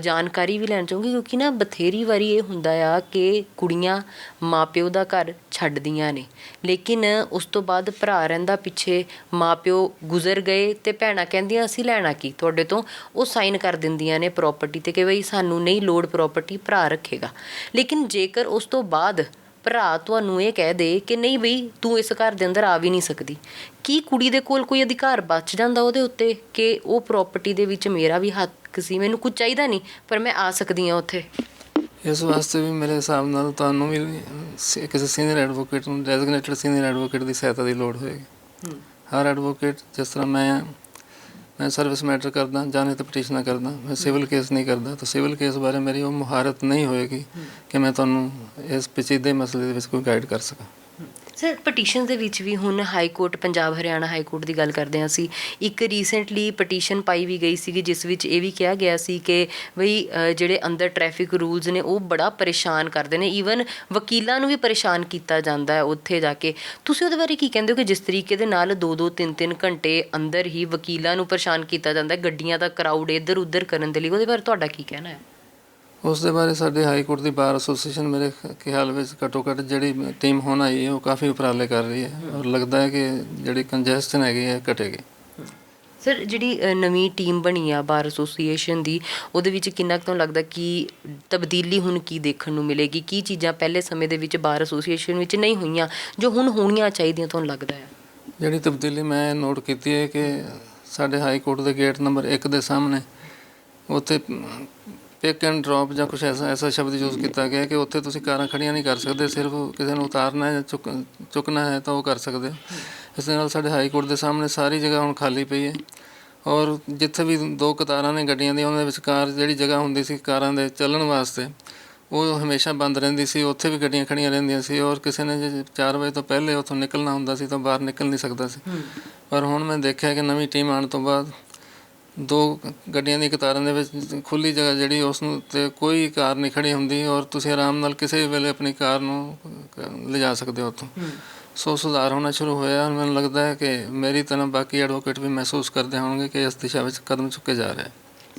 ਜਾਣਕਾਰੀ ਵੀ ਲੈਣਾ ਚਾਹੂੰਗੀ, ਕਿਉਂਕਿ ਨਾ ਬਥੇਰੀ ਵਾਰੀ ਇਹ ਹੁੰਦਾ ਆ ਕਿ ਕੁੜੀਆਂ ਮਾਪਿਓ ਦਾ ਘਰ ਛੱਡਦੀਆਂ ਨੇ। ਲੇਕਿਨ ਉਸ ਤੋਂ ਬਾਅਦ ਭਰਾ ਰਹਿੰਦਾ ਪਿੱਛੇ, ਮਾਪਿਓ ਗੁਜ਼ਰ ਗਏ ਤੇ ਭੈਣਾਂ ਕਹਿੰਦੀਆਂ, ਅਸੀਂ ਲੈਣਾ ਕੀ? ਤੁਹਾਡੇ ਤੋਂ ਉਹ ਸਾਈਨ ਕਰ ਦਿੰਦੀਆਂ ਨੇ ਪ੍ਰਾਪਰਟੀ ਤੇ ਕਿ ਬਈ ਸਾਨੂੰ ਨਹੀਂ ਲੋੜ ਪ੍ਰਾਪਰਟੀ ਭਰਾ ਰੱਖੇ ਰੱਖੇਗਾ ਲੇਕਿਨ ਜੇਕਰ ਉਸ ਤੋਂ ਬਾਅਦ ਭਰਾ ਤੁਹਾਨੂੰ ਇਹ ਕਹਿ ਦੇ ਕਿ ਨਹੀਂ ਬਈ ਤੂੰ ਇਸ ਘਰ ਦੇ ਅੰਦਰ ਆ ਵੀ ਨਹੀਂ ਸਕਦੀ ਕੀ ਕੁੜੀ ਦੇ ਕੋਲ ਕੋਈ ਅਧਿਕਾਰ ਬਚ ਜਾਂਦਾ ਉਹਦੇ ਉੱਤੇ ਕਿ ਉਹ ਪ੍ਰਾਪਰਟੀ ਦੇ ਵਿੱਚ ਮੇਰਾ ਵੀ ਹੱਕ ਸੀ? ਮੈਨੂੰ ਕੁਝ ਚਾਹੀਦਾ ਨਹੀਂ ਪਰ ਮੈਂ ਆ ਸਕਦੀ ਹਾਂ ਉੱਥੇ। ਇਸ ਵਾਸਤੇ ਵੀ ਮੇਰੇ ਹਿਸਾਬ ਨਾਲ ਤੁਹਾਨੂੰ ਵੀ ਕਿਸੇ ਸੀਨੀਅਰ ਐਡਵੋਕੇਟ ਨੂੰ ਡੈਜ਼ਿਗਨੇਟਡ ਸੀਨੀਅਰ ਐਡਵੋਕੇਟ ਦੀ ਸਹਾਇਤਾ ਦੀ ਲੋੜ ਹੋਏਗੀ। ਹਰ ਐਡਵੋਕੇਟ ਜਿਸ ਤਰ੍ਹਾਂ ਮੈਂ ਮੈਂ ਸਰਵਿਸ ਮੈਟਰ ਕਰਦਾ ਜਾਂ ਨਹੀਂ ਤਾਂ ਪਟੀਸ਼ਨਾਂ ਕਰਦਾ, ਮੈਂ ਸਿਵਲ ਕੇਸ ਨਹੀਂ ਕਰਦਾ। ਤਾਂ ਸਿਵਲ ਕੇਸ ਬਾਰੇ ਮੇਰੀ ਉਹ ਮੁਹਾਰਤ ਨਹੀਂ ਹੋਏਗੀ ਕਿ ਮੈਂ ਤੁਹਾਨੂੰ ਇਸ ਪੇਚੀਦੇ ਮਸਲੇ ਦੇ ਵਿੱਚ ਕੋਈ ਗਾਈਡ ਕਰ ਸਕਾਂ। ਸਰ ਪਟੀਸ਼ਨ ਦੇ ਵਿੱਚ ਵੀ ਹੁਣ high court Punjab, Haryana high court ਦੀ ਗੱਲ ਕਰਦੇ ਹਾਂ ਅਸੀਂ। ਇੱਕ ਰੀਸੈਂਟਲੀ ਪਟੀਸ਼ਨ ਪਾਈ ਵੀ ਗਈ ਸੀਗੀ, ਜਿਸ ਵਿੱਚ ਇਹ ਵੀ ਕਿਹਾ ਗਿਆ ਸੀ ਕਿ ਬਈ ਜਿਹੜੇ ਅੰਦਰ ਟ੍ਰੈਫਿਕ ਰੂਲਸ ਨੇ, ਉਹ ਬੜਾ ਪਰੇਸ਼ਾਨ ਕਰਦੇ ਨੇ। ਈਵਨ ਵਕੀਲਾਂ ਨੂੰ ਵੀ ਪਰੇਸ਼ਾਨ ਕੀਤਾ ਜਾਂਦਾ ਹੈ ਉੱਥੇ ਜਾ ਕੇ। ਤੁਸੀਂ ਉਹਦੇ ਬਾਰੇ ਕੀ ਕਹਿੰਦੇ ਹੋ ਕਿ ਜਿਸ ਤਰੀਕੇ ਦੇ ਨਾਲ 2-2 3-3 ਘੰਟੇ ਅੰਦਰ ਹੀ ਵਕੀਲਾਂ ਨੂੰ ਪਰੇਸ਼ਾਨ ਕੀਤਾ ਜਾਂਦਾ ਗੱਡੀਆਂ ਦਾ ਕਰਾਊਡ ਇੱਧਰ ਉੱਧਰ ਕਰਨ ਦੇ ਲਈ? ਉਹਦੇ ਬਾਰੇ ਤੁਹਾਡਾ ਕੀ ਕਹਿਣਾ ਹੈ? ਉਸ ਦੇ ਬਾਰੇ ਸਾਡੇ ਹਾਈ ਕੋਰਟ ਦੀ ਬਾਰ ਐਸੋਸੀਏਸ਼ਨ ਮੇਰੇ ਖਿਆਲ ਵਿੱਚ ਘੱਟੋ ਘੱਟ ਜਿਹੜੀ ਟੀਮ ਹੁਣ ਆਈ ਹੈ ਉਹ ਕਾਫੀ ਉਪਰਾਲੇ ਕਰ ਰਹੀ ਹੈ ਔਰ ਲੱਗਦਾ ਹੈ ਕਿ ਜਿਹੜੀ ਕੰਜੈਸਸ਼ਨ ਹੈਗੀ ਹੈ ਘਟੇਗੀ। ਸਰ ਜਿਹੜੀ ਨਵੀਂ ਟੀਮ ਬਣੀ ਆ ਬਾਰ ਐਸੋਸੀਏਸ਼ਨ ਦੀ ਉਹਦੇ ਵਿੱਚ ਕਿੰਨਾ ਕੁ ਤੁਹਾਨੂੰ ਲੱਗਦਾ ਕਿ ਤਬਦੀਲੀ ਹੁਣ ਕੀ ਦੇਖਣ ਨੂੰ ਮਿਲੇਗੀ? ਕੀ ਚੀਜ਼ਾਂ ਪਹਿਲੇ ਸਮੇਂ ਦੇ ਵਿੱਚ ਬਾਰ ਐਸੋਸੀਏਸ਼ਨ ਵਿੱਚ ਨਹੀਂ ਹੋਈਆਂ ਜੋ ਹੁਣ ਹੋਣੀਆਂ ਚਾਹੀਦੀਆਂ ਤੁਹਾਨੂੰ ਲੱਗਦਾ ਹੈ? ਜਿਹੜੀ ਤਬਦੀਲੀ ਮੈਂ ਨੋਟ ਕੀਤੀ ਹੈ ਕਿ ਸਾਡੇ ਹਾਈ ਕੋਰਟ ਦੇ ਗੇਟ ਨੰਬਰ 1 ਦੇ ਸਾਹਮਣੇ ਉੱਥੇ ਪਿਕ ਐਂਡ ਡ੍ਰੌਪ ਜਾਂ ਕੁਝ ਐਸਾ ਐਸਾ ਸ਼ਬਦ ਯੂਜ਼ ਕੀਤਾ ਗਿਆ ਕਿ ਉੱਥੇ ਤੁਸੀਂ ਕਾਰਾਂ ਖੜੀਆਂ ਨਹੀਂ ਕਰ ਸਕਦੇ ਸਿਰਫ ਕਿਸੇ ਨੂੰ ਉਤਾਰਨਾ ਹੈ ਜਾਂ ਚੁੱਕ ਚੁੱਕਣਾ ਹੈ ਤਾਂ ਉਹ ਕਰ ਸਕਦੇ ਇਸ ਦੇ ਨਾਲ ਸਾਡੇ ਹਾਈ ਕੋਰਟ ਦੇ ਸਾਹਮਣੇ ਸਾਰੀ ਜਗ੍ਹਾ ਹੁਣ ਖਾਲੀ ਪਈ ਹੈ। ਔਰ ਜਿੱਥੇ ਵੀ ਦੋ ਕਤਾਰਾਂ ਨੇ ਗੱਡੀਆਂ ਦੀਆਂ ਉਹਨਾਂ ਦੇ ਵਿਚਕਾਰ ਜਿਹੜੀ ਜਗ੍ਹਾ ਹੁੰਦੀ ਸੀ ਕਾਰਾਂ ਦੇ ਚੱਲਣ ਵਾਸਤੇ ਉਹ ਹਮੇਸ਼ਾ ਬੰਦ ਰਹਿੰਦੀ ਸੀ ਉੱਥੇ ਵੀ ਗੱਡੀਆਂ ਖੜੀਆਂ ਰਹਿੰਦੀਆਂ ਸੀ ਔਰ ਕਿਸੇ ਨੇ ਜੇ 4 ਵਜੇ ਤੋਂ ਪਹਿਲੇ ਉੱਥੋਂ ਨਿਕਲਣਾ ਹੁੰਦਾ ਸੀ ਤਾਂ ਬਾਹਰ ਨਿਕਲ ਨਹੀਂ ਸਕਦਾ ਸੀ। ਪਰ ਹੁਣ ਮੈਂ ਦੇਖਿਆ ਕਿ ਨਵੀਂ ਟੀਮ ਆਉਣ ਤੋਂ ਬਾਅਦ ਦੋ ਗੱਡੀਆਂ ਦੀ ਕਤਾਰਾਂ ਦੇ ਵਿੱਚ ਖੁੱਲੀ ਜਗ੍ਹਾ ਜਿਹੜੀ ਉਸ ਨੂੰ ਤੇ ਕੋਈ ਕਾਰ ਨਹੀਂ ਖੜੀ ਹੁੰਦੀ ਔਰ ਤੁਸੀਂ ਆਰਾਮ ਨਾਲ ਕਿਸੇ ਵੀ ਵੇਲੇ ਆਪਣੀ ਕਾਰ ਨੂੰ ਲਿਜਾ ਸਕਦੇ ਹੋ ਉੱਥੋਂ। ਸੋ ਸੁਧਾਰ ਹੋਣਾ ਸ਼ੁਰੂ ਹੋਇਆ ਮੈਨੂੰ ਲੱਗਦਾ ਹੈ ਕਿ ਮੇਰੀ ਤਰ੍ਹਾਂ ਬਾਕੀ ਐਡਵੋਕੇਟ ਵੀ ਮਹਿਸੂਸ ਕਰਦੇ ਹੋਣਗੇ ਕਿ ਇਸ ਦਿਸ਼ਾ ਵਿੱਚ ਕਦਮ ਚੁੱਕੇ ਜਾ ਰਹੇ ਹੈ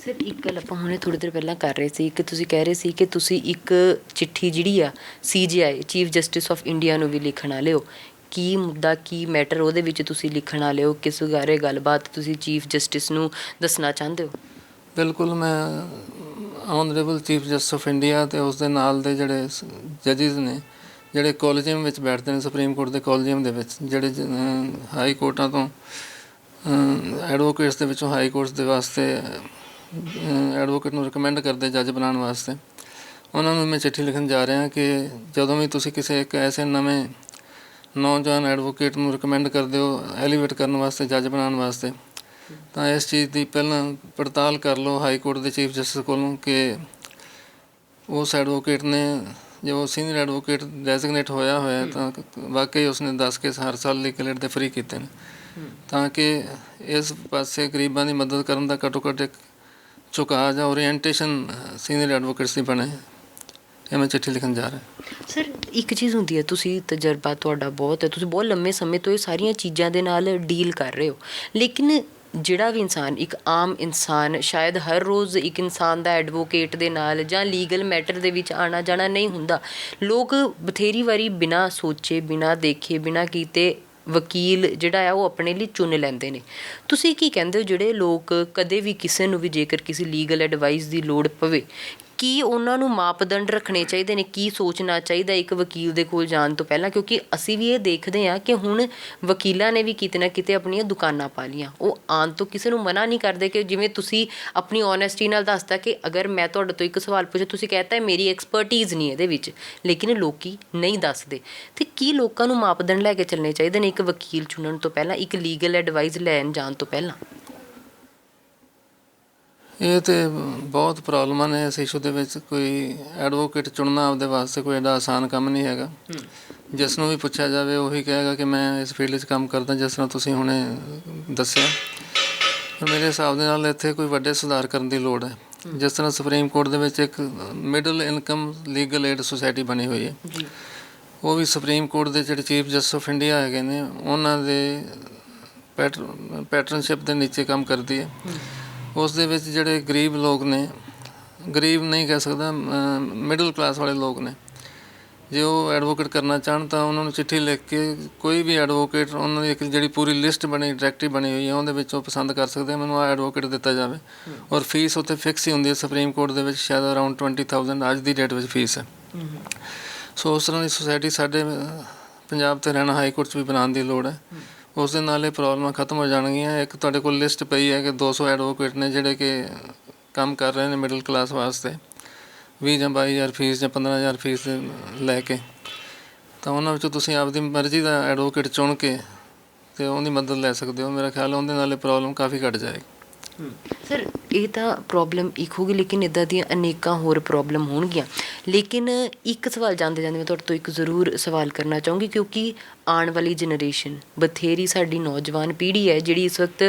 ਸਰ ਇੱਕ ਗੱਲ ਆਪਾਂ ਹੁਣੇ ਥੋੜੀ ਦੇਰ ਪਹਿਲਾਂ ਕਰ ਰਹੇ ਸੀ ਕਿ ਤੁਸੀਂ ਕਹਿ ਰਹੇ ਸੀ ਕਿ ਤੁਸੀਂ ਇੱਕ ਚਿੱਠੀ ਜਿਹੜੀ ਆ CJI chief justice of India ਨੂੰ ਵੀ ਲਿਖਣ ਵਾਲੇ ਹੋ। ਕੀ ਮੁੱਦਾ, ਕੀ ਮੈਟਰ ਉਹਦੇ ਵਿੱਚ ਤੁਸੀਂ ਲਿਖਣ ਵਾਲੇ ਹੋ? ਕਿਸ ਬਾਰੇ ਗੱਲਬਾਤ ਤੁਸੀਂ ਚੀਫ ਜਸਟਿਸ ਨੂੰ ਦੱਸਣਾ ਚਾਹੁੰਦੇ ਹੋ? ਬਿਲਕੁਲ, ਮੈਂ honourable chief justice of India ਤੇ ਉਸ ਦੇ ਨਾਲ ਦੇ ਜਿਹੜੇ ਜੱਜਿਸ ਨੇ, ਜਿਹੜੇ ਕੋਲਜੀਅਮ ਵਿੱਚ ਬੈਠਦੇ ਨੇ, ਸੁਪਰੀਮ ਕੋਰਟ ਦੇ ਕੋਲਜੀਅਮ ਦੇ ਵਿੱਚ, ਜਿਹੜੇ ਹਾਈ ਕੋਰਟਾਂ ਤੋਂ ਐਡਵੋਕੇਟਸ ਦੇ ਵਿੱਚੋਂ ਹਾਈ ਕੋਰਟਸ ਦੇ ਵਾਸਤੇ ਐਡਵੋਕੇਟ ਨੂੰ ਰეკਮੈਂਡ ਕਰਦੇ ਜੱਜ ਬਣਾਉਣ ਵਾਸਤੇ। ਉਹਨਾਂ ਨੂੰ ਮੈਂ ਚਿੱਠੀ ਲਿਖਣ ਜਾ ਰਿਹਾ ਕਿ ਜਦੋਂ ਵੀ ਤੁਸੀਂ ਕਿਸੇ ਇੱਕ ਐਸੇ ਨਵੇਂ ਨੌਜਵਾਨ ਐਡਵੋਕੇਟ ਨੂੰ ਰეკਮੈਂਡ ਕਰਦੇ ਹੋ ਐਲੀਵੇਟ ਕਰਨ ਵਾਸਤੇ ਜੱਜ ਬਣਾਉਣ ਵਾਸਤੇ, ਤਾਂ ਇਸ ਚੀਜ਼ ਦੀ ਪਹਿਲਾਂ ਪੜਤਾਲ ਕਰ ਲਓ ਹਾਈ ਕੋਰਟ ਦੇ ਚੀਫ ਜਸਟਿਸ ਕੋਲੋਂ ਕਿ ਉਸ ਐਡਵੋਕੇਟ ਨੇ, ਜੋ ਸੀਨੀਅਰ ਐਡਵੋਕੇਟ ਡੈਜ਼ਿਗਨੇਟ ਹੋਇਆ ਹੋਇਆ ਤਾਂ ਵਾਕਈ ਉਸਨੇ 10 ਕੇਸ ਹਰ ਸਾਲ ਲੀਗਲ ਏਡ ਦੇ ਫ੍ਰੀ ਕੀਤੇ ਨੇ। ਤਾਂ ਕਿ ਇਸ ਪਾਸੇ ਗਰੀਬਾਂ ਦੀ ਮਦਦ ਕਰਨ ਦਾ ਘੱਟੋ ਘੱਟ ਇੱਕ ਝੁਕਾਅ ਜਾਂ ਓਰੀਐਂਟੇਸ਼ਨ ਸੀਨੀਅਰ ਐਡਵੋਕੇਟਸ ਦੀ ਬਣੇ। ਇਹ ਮੈਂ ਚਿੱਠੀ ਲਿਖਣ ਜਾ ਰਿਹਾ। ਸਰ, ਇੱਕ ਚੀਜ਼ ਹੁੰਦੀ ਹੈ, ਤੁਸੀਂ ਤਜਰਬਾ ਤੁਹਾਡਾ ਬਹੁਤ ਹੈ, ਤੁਸੀਂ ਬਹੁਤ ਲੰਮੇ ਸਮੇਂ ਤੋਂ ਇਹ ਸਾਰੀਆਂ ਚੀਜ਼ਾਂ ਦੇ ਨਾਲ ਡੀਲ ਕਰ ਰਹੇ ਹੋ। ਲੇਕਿਨ ਜਿਹੜਾ ਵੀ ਇਨਸਾਨ, ਇੱਕ ਆਮ ਇਨਸਾਨ, ਸ਼ਾਇਦ ਹਰ ਰੋਜ਼ ਇੱਕ ਇਨਸਾਨ ਦਾ ਐਡਵੋਕੇਟ ਦੇ ਨਾਲ ਜਾਂ ਲੀਗਲ ਮੈਟਰ ਦੇ ਵਿੱਚ ਆਣਾ ਜਾਣਾ ਨਹੀਂ ਹੁੰਦਾ। ਲੋਕ ਬਥੇਰੀ ਵਾਰੀ ਬਿਨਾਂ ਸੋਚੇ, ਬਿਨਾਂ ਦੇਖੇ, ਬਿਨਾਂ ਕੀਤੇ ਵਕੀਲ ਜਿਹੜਾ ਆ, ਉਹ ਆਪਣੇ ਲਈ ਚੁਣ ਲੈਂਦੇ ਨੇ। ਤੁਸੀਂ ਕੀ ਕਹਿੰਦੇ ਹੋ, ਜਿਹੜੇ ਲੋਕ ਕਦੇ ਵੀ ਕਿਸੇ ਨੂੰ ਵੀ ਜੇਕਰ ਕਿਸੇ ਲੀਗਲ ਐਡਵਾਈਸ ਦੀ ਲੋੜ ਪਵੇ ਕੀ ਉਹਨਾਂ ਨੂੰ ਮਾਪਦੰਡ ਰੱਖਣੇ ਚਾਹੀਦੇ ਨੇ, ਕੀ ਸੋਚਣਾ ਚਾਹੀਦਾ ਇੱਕ ਵਕੀਲ ਦੇ ਕੋਲ ਜਾਣ ਤੋਂ ਪਹਿਲਾਂ? ਕਿਉਂਕਿ ਅਸੀਂ ਵੀ ਇਹ ਦੇਖਦੇ ਹਾਂ ਕਿ ਹੁਣ ਵਕੀਲਾਂ ਨੇ ਵੀ ਕਿਤੇ ਨਾ ਕਿਤੇ ਆਪਣੀਆਂ ਦੁਕਾਨਾਂ ਪਾ ਲੀਆਂ ਉਹ ਆਉਣ ਤੋਂ ਕਿਸੇ ਨੂੰ ਮਨਾ ਨਹੀਂ ਕਰਦੇ ਕਿ ਜਿਵੇਂ ਤੁਸੀਂ ਆਪਣੀ ਓਨੈਸਟੀ ਨਾਲ ਦੱਸਤਾ ਕਿ ਅਗਰ ਮੈਂ ਤੁਹਾਡੇ ਤੋਂ ਇੱਕ ਸਵਾਲ ਪੁੱਛੇ, ਤੁਸੀਂ ਕਹਤਾ ਮੇਰੀ ਐਕਸਪਰਟੀਜ਼ ਨਹੀਂ ਇਹਦੇ ਵਿੱਚ। ਲੇਕਿਨ ਲੋਕੀ ਨਹੀਂ ਦੱਸਦੇ। ਤੇ ਕੀ ਲੋਕਾਂ ਨੂੰ ਮਾਪਦੰਡ ਲੈ ਕੇ ਚੱਲਣੇ ਚਾਹੀਦੇ ਨੇ ਇੱਕ ਵਕੀਲ ਚੁਣਨ ਤੋਂ ਪਹਿਲਾਂ, ਇੱਕ ਲੀਗਲ ਐਡਵਾਈਸ ਲੈਣ ਜਾਣ ਤੋਂ ਪਹਿਲਾਂ? ਇਹ ਤੇ ਬਹੁਤ ਪ੍ਰੋਬਲਮਾਂ ਨੇ ਇਸ ਇਸ਼ੂ ਦੇ ਵਿੱਚ ਕੋਈ ਐਡਵੋਕੇਟ ਚੁਣਨਾ ਆਪਦੇ ਵਾਸਤੇ ਕੋਈ ਐਡਾ ਆਸਾਨ ਕੰਮ ਨਹੀਂ ਹੈਗਾ। ਜਿਸ ਨੂੰ ਵੀ ਪੁੱਛਿਆ ਜਾਵੇ ਉਹੀ ਕਹੇਗਾ ਕਿ ਮੈਂ ਇਸ ਫੀਲਡ 'ਚ ਕੰਮ ਕਰਦਾ ਜਿਸ ਤਰ੍ਹਾਂ ਤੁਸੀਂ ਹੁਣੇ ਦੱਸਿਆ। ਮੇਰੇ ਹਿਸਾਬ ਦੇ ਨਾਲ ਇੱਥੇ ਕੋਈ ਵੱਡੇ ਸੁਧਾਰ ਕਰਨ ਦੀ ਲੋੜ ਹੈ। ਜਿਸ ਤਰ੍ਹਾਂ ਸੁਪਰੀਮ ਕੋਰਟ ਦੇ ਵਿੱਚ ਇੱਕ middle income legal aid society ਬਣੀ ਹੋਈ ਹੈ। ਉਹ ਵੀ ਸੁਪਰੀਮ ਕੋਰਟ ਦੇ ਜਿਹੜੇ ਚੀਫ ਜਸਟਿਸ ਆਫ ਇੰਡੀਆ ਹੈਗੇ ਨੇ ਉਹਨਾਂ ਦੇ ਪੈਟਰਨਸ਼ਿਪ ਦੇ ਨੀਚੇ ਕੰਮ ਕਰਦੀ ਹੈ। ਉਸ ਦੇ ਵਿੱਚ ਜਿਹੜੇ ਗਰੀਬ ਲੋਕ ਨੇ ਗਰੀਬ ਨਹੀਂ ਕਹਿ ਸਕਦਾ ਮਿਡਲ ਕਲਾਸ ਵਾਲੇ ਲੋਕ ਨੇ। ਜੇ ਉਹ ਐਡਵੋਕੇਟ ਕਰਨਾ ਚਾਹਣ ਤਾਂ ਉਹਨਾਂ ਨੂੰ ਚਿੱਠੀ ਲਿਖ ਕੇ ਕੋਈ ਵੀ ਐਡਵੋਕੇਟ ਉਹਨਾਂ ਦੀ ਇੱਕ ਜਿਹੜੀ ਪੂਰੀ ਲਿਸਟ ਬਣੀ ਡਾਇਰੈਕਟਰੀ ਬਣੀ ਹੋਈ ਹੈ ਉਹਦੇ ਵਿੱਚ ਉਹ ਪਸੰਦ ਕਰ ਸਕਦੇ ਆ, ਮੈਨੂੰ ਆ ਐਡਵੋਕੇਟ ਦਿੱਤਾ ਜਾਵੇ। ਔਰ ਫੀਸ ਉੱਥੇ ਫਿਕਸ ਹੀ ਹੁੰਦੀ ਹੈ ਸੁਪਰੀਮ ਕੋਰਟ ਦੇ ਵਿੱਚ ਸ਼ਾਇਦ ਅਰਾਊਂਡ 20000 ਅੱਜ ਦੀ ਡੇਟ ਵਿੱਚ ਫੀਸ ਹੈ। ਸੋ ਉਸ ਤਰ੍ਹਾਂ ਦੀ ਸੁਸਾਇਟੀ ਸਾਡੇ ਪੰਜਾਬ ਤੇ ਹਰਿਆਣਾ ਹਾਈ ਕੋਰਟ 'ਚ ਵੀ ਬਣਾਉਣ ਦੀ ਲੋੜ ਹੈ। ਉਸ ਦੇ ਨਾਲ ਇਹ ਪ੍ਰੋਬਲਮਾਂ ਖਤਮ ਹੋ ਜਾਣਗੀਆਂ। ਇੱਕ ਤੁਹਾਡੇ ਕੋਲ ਲਿਸਟ ਪਈ ਹੈ ਕਿ 200 ਐਡਵੋਕੇਟ ਨੇ ਜਿਹੜੇ ਕਿ ਕੰਮ ਕਰ ਰਹੇ ਨੇ ਮਿਡਲ ਕਲਾਸ ਵਾਸਤੇ। 20 ਜਾਂ 22000 ਫੀਸ ਜਾਂ 15000 ਫੀਸ ਲੈ ਕੇ। ਤਾਂ ਉਹਨਾਂ ਵਿੱਚੋਂ ਤੁਸੀਂ ਆਪਦੀ ਮਰਜ਼ੀ ਦਾ ਐਡਵੋਕੇਟ ਚੁਣ ਕੇ ਤੇ ਉਹਦੀ ਮਦਦ ਲੈ ਸਕਦੇ ਹੋ। ਮੇਰਾ ਖਿਆਲ ਹੈ ਉਹਦੇ ਨਾਲ ਇਹ ਪ੍ਰੋਬਲਮ ਕਾਫੀ ਘਟ ਜਾਏਗੀ। ਸਰ, ਇਹ ਤਾਂ ਪ੍ਰੋਬਲਮ ਇੱਕ ਹੋਗੀ ਲੇਕਿਨ ਇਦਾਂ ਦੀਆਂ ਅਨੇਕਾਂ ਹੋਰ ਪ੍ਰੋਬਲਮ ਹੋਣਗੀਆਂ। ਲੇਕਿਨ ਇੱਕ ਸਵਾਲ ਜਾਂਦੇ ਜਾਂਦੇ ਮੈਂ ਤੁਹਾਡੇ ਤੋਂ ਇੱਕ ਜ਼ਰੂਰ ਸਵਾਲ ਕਰਨਾ ਚਾਹੂੰਗੀ, ਕਿਉਂਕਿ ਆਉਣ ਵਾਲੀ ਜਨਰੇਸ਼ਨ ਬਥੇਰੀ ਸਾਡੀ ਨੌਜਵਾਨ ਪੀੜ੍ਹੀ ਹੈ, ਜਿਹੜੀ ਇਸ ਵਕਤ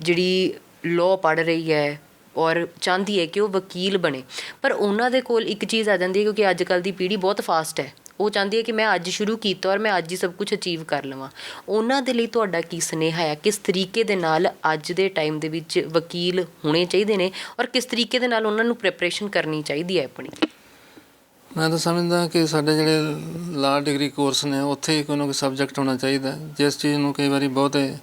ਜਿਹੜੀ ਲਾਅ ਪੜ੍ਹ ਰਹੀ ਹੈ ਔਰ ਚਾਹੁੰਦੀ ਹੈ ਕਿ ਉਹ ਵਕੀਲ ਬਣੇ। ਪਰ ਉਹਨਾਂ ਦੇ ਕੋਲ ਇੱਕ ਚੀਜ਼ ਆ ਜਾਂਦੀ ਹੈ, ਕਿਉਂਕਿ ਅੱਜ ਕੱਲ ਦੀ ਪੀੜ੍ਹੀ ਬਹੁਤ ਫਾਸਟ ਹੈ। ਉਹ ਚਾਹੁੰਦੀ ਹੈ ਕਿ ਮੈਂ ਅੱਜ ਸ਼ੁਰੂ ਕੀਤਾ ਔਰ ਮੈਂ ਅੱਜ ਹੀ ਸਭ ਕੁਝ ਅਚੀਵ ਕਰ ਲਵਾਂ। ਉਹਨਾਂ ਦੇ ਲਈ ਤੁਹਾਡਾ ਕੀ ਸੁਨੇਹਾ ਹੈ? ਕਿਸ ਤਰੀਕੇ ਦੇ ਨਾਲ ਅੱਜ ਦੇ ਟਾਈਮ ਦੇ ਵਿੱਚ ਵਕੀਲ ਹੋਣੇ ਚਾਹੀਦੇ ਨੇ ਔਰ ਕਿਸ ਤਰੀਕੇ ਦੇ ਨਾਲ ਉਹਨਾਂ ਨੂੰ ਪ੍ਰੈਪਰੇਸ਼ਨ ਕਰਨੀ ਚਾਹੀਦੀ ਹੈ ਆਪਣੀ? ਮੈਂ ਤਾਂ ਸਮਝਦਾ ਕਿ ਸਾਡੇ ਜਿਹੜੇ ਲਾ ਡਿਗਰੀ ਕੋਰਸ ਨੇ, ਉੱਥੇ ਹੀ ਕੋਈ ਨਾ ਕੋਈ ਸਬਜੈਕਟ ਹੋਣਾ ਚਾਹੀਦਾ ਜਿਸ ਚੀਜ਼ ਨੂੰ ਕਈ ਵਾਰੀ ਬਹੁਤੇ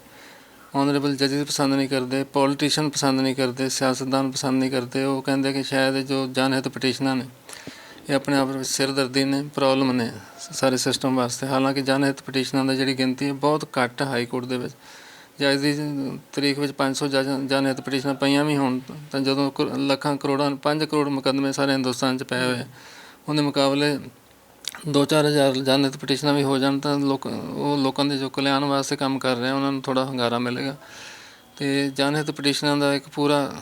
ਆਨਰੇਬਲ ਜੱਜਿਸ ਪਸੰਦ ਨਹੀਂ ਕਰਦੇ ਪੋਲੀਟੀਸ਼ੀਅਨ ਪਸੰਦ ਨਹੀਂ ਕਰਦੇ, ਸਿਆਸਤਦਾਨ ਪਸੰਦ ਨਹੀਂ ਕਰਦੇ, ਉਹ ਕਹਿੰਦੇ ਕਿ ਸ਼ਾਇਦ ਜੋ ਜਨਹਿਤ ਪਟੀਸ਼ਨਾਂ ਨੇ ਇਹ ਆਪਣੇ ਆਪ ਵਿੱਚ ਸਿਰਦਰਦੀ ਨੇ ਪ੍ਰੋਬਲਮ ਨੇ ਸਾਰੇ ਸਿਸਟਮ ਵਾਸਤੇ। ਹਾਲਾਂਕਿ ਜਨਹਿਤ ਪਟੀਸ਼ਨਾਂ ਦੀ ਜਿਹੜੀ ਗਿਣਤੀ ਹੈ, ਬਹੁਤ ਘੱਟ ਹਾਈ ਕੋਰਟ ਦੇ ਵਿੱਚ। ਜੇ ਅੱਜ ਦੀ ਤਰੀਕ ਵਿੱਚ 500 ਜਨ- ਜਨਹਿਤ ਪਟੀਸ਼ਨਾਂ ਪਈਆਂ ਵੀ ਹੋਣ, ਤਾਂ ਜਦੋਂ ਕਰ- ਲੱਖਾਂ ਕਰੋੜਾਂ 5 ਕਰੋੜ ਮੁਕੱਦਮੇ ਸਾਰੇ ਹਿੰਦੁਸਤਾਨ 'ਚ ਪਏ ਹੋਏ ਉਹਦੇ ਮੁਕਾਬਲੇ 2-4000 ਜਨਹਿਤ ਪਟੀਸ਼ਨਾਂ ਵੀ ਹੋ ਜਾਣ, ਤਾਂ ਲੋਕ, ਉਹ ਲੋਕਾਂ ਦੇ ਜੋ ਕਲਿਆਣ ਵਾਸਤੇ ਕੰਮ ਕਰ ਰਹੇ ਉਹਨਾਂ ਨੂੰ ਥੋੜਾ ਹੰਗਾਰਾ ਮਿਲੇਗਾ। ਤੇ ਜਨਹਿਤ ਪਟੀਸ਼ਨਾਂ ਦਾ ਇੱਕ ਪੂਰਾ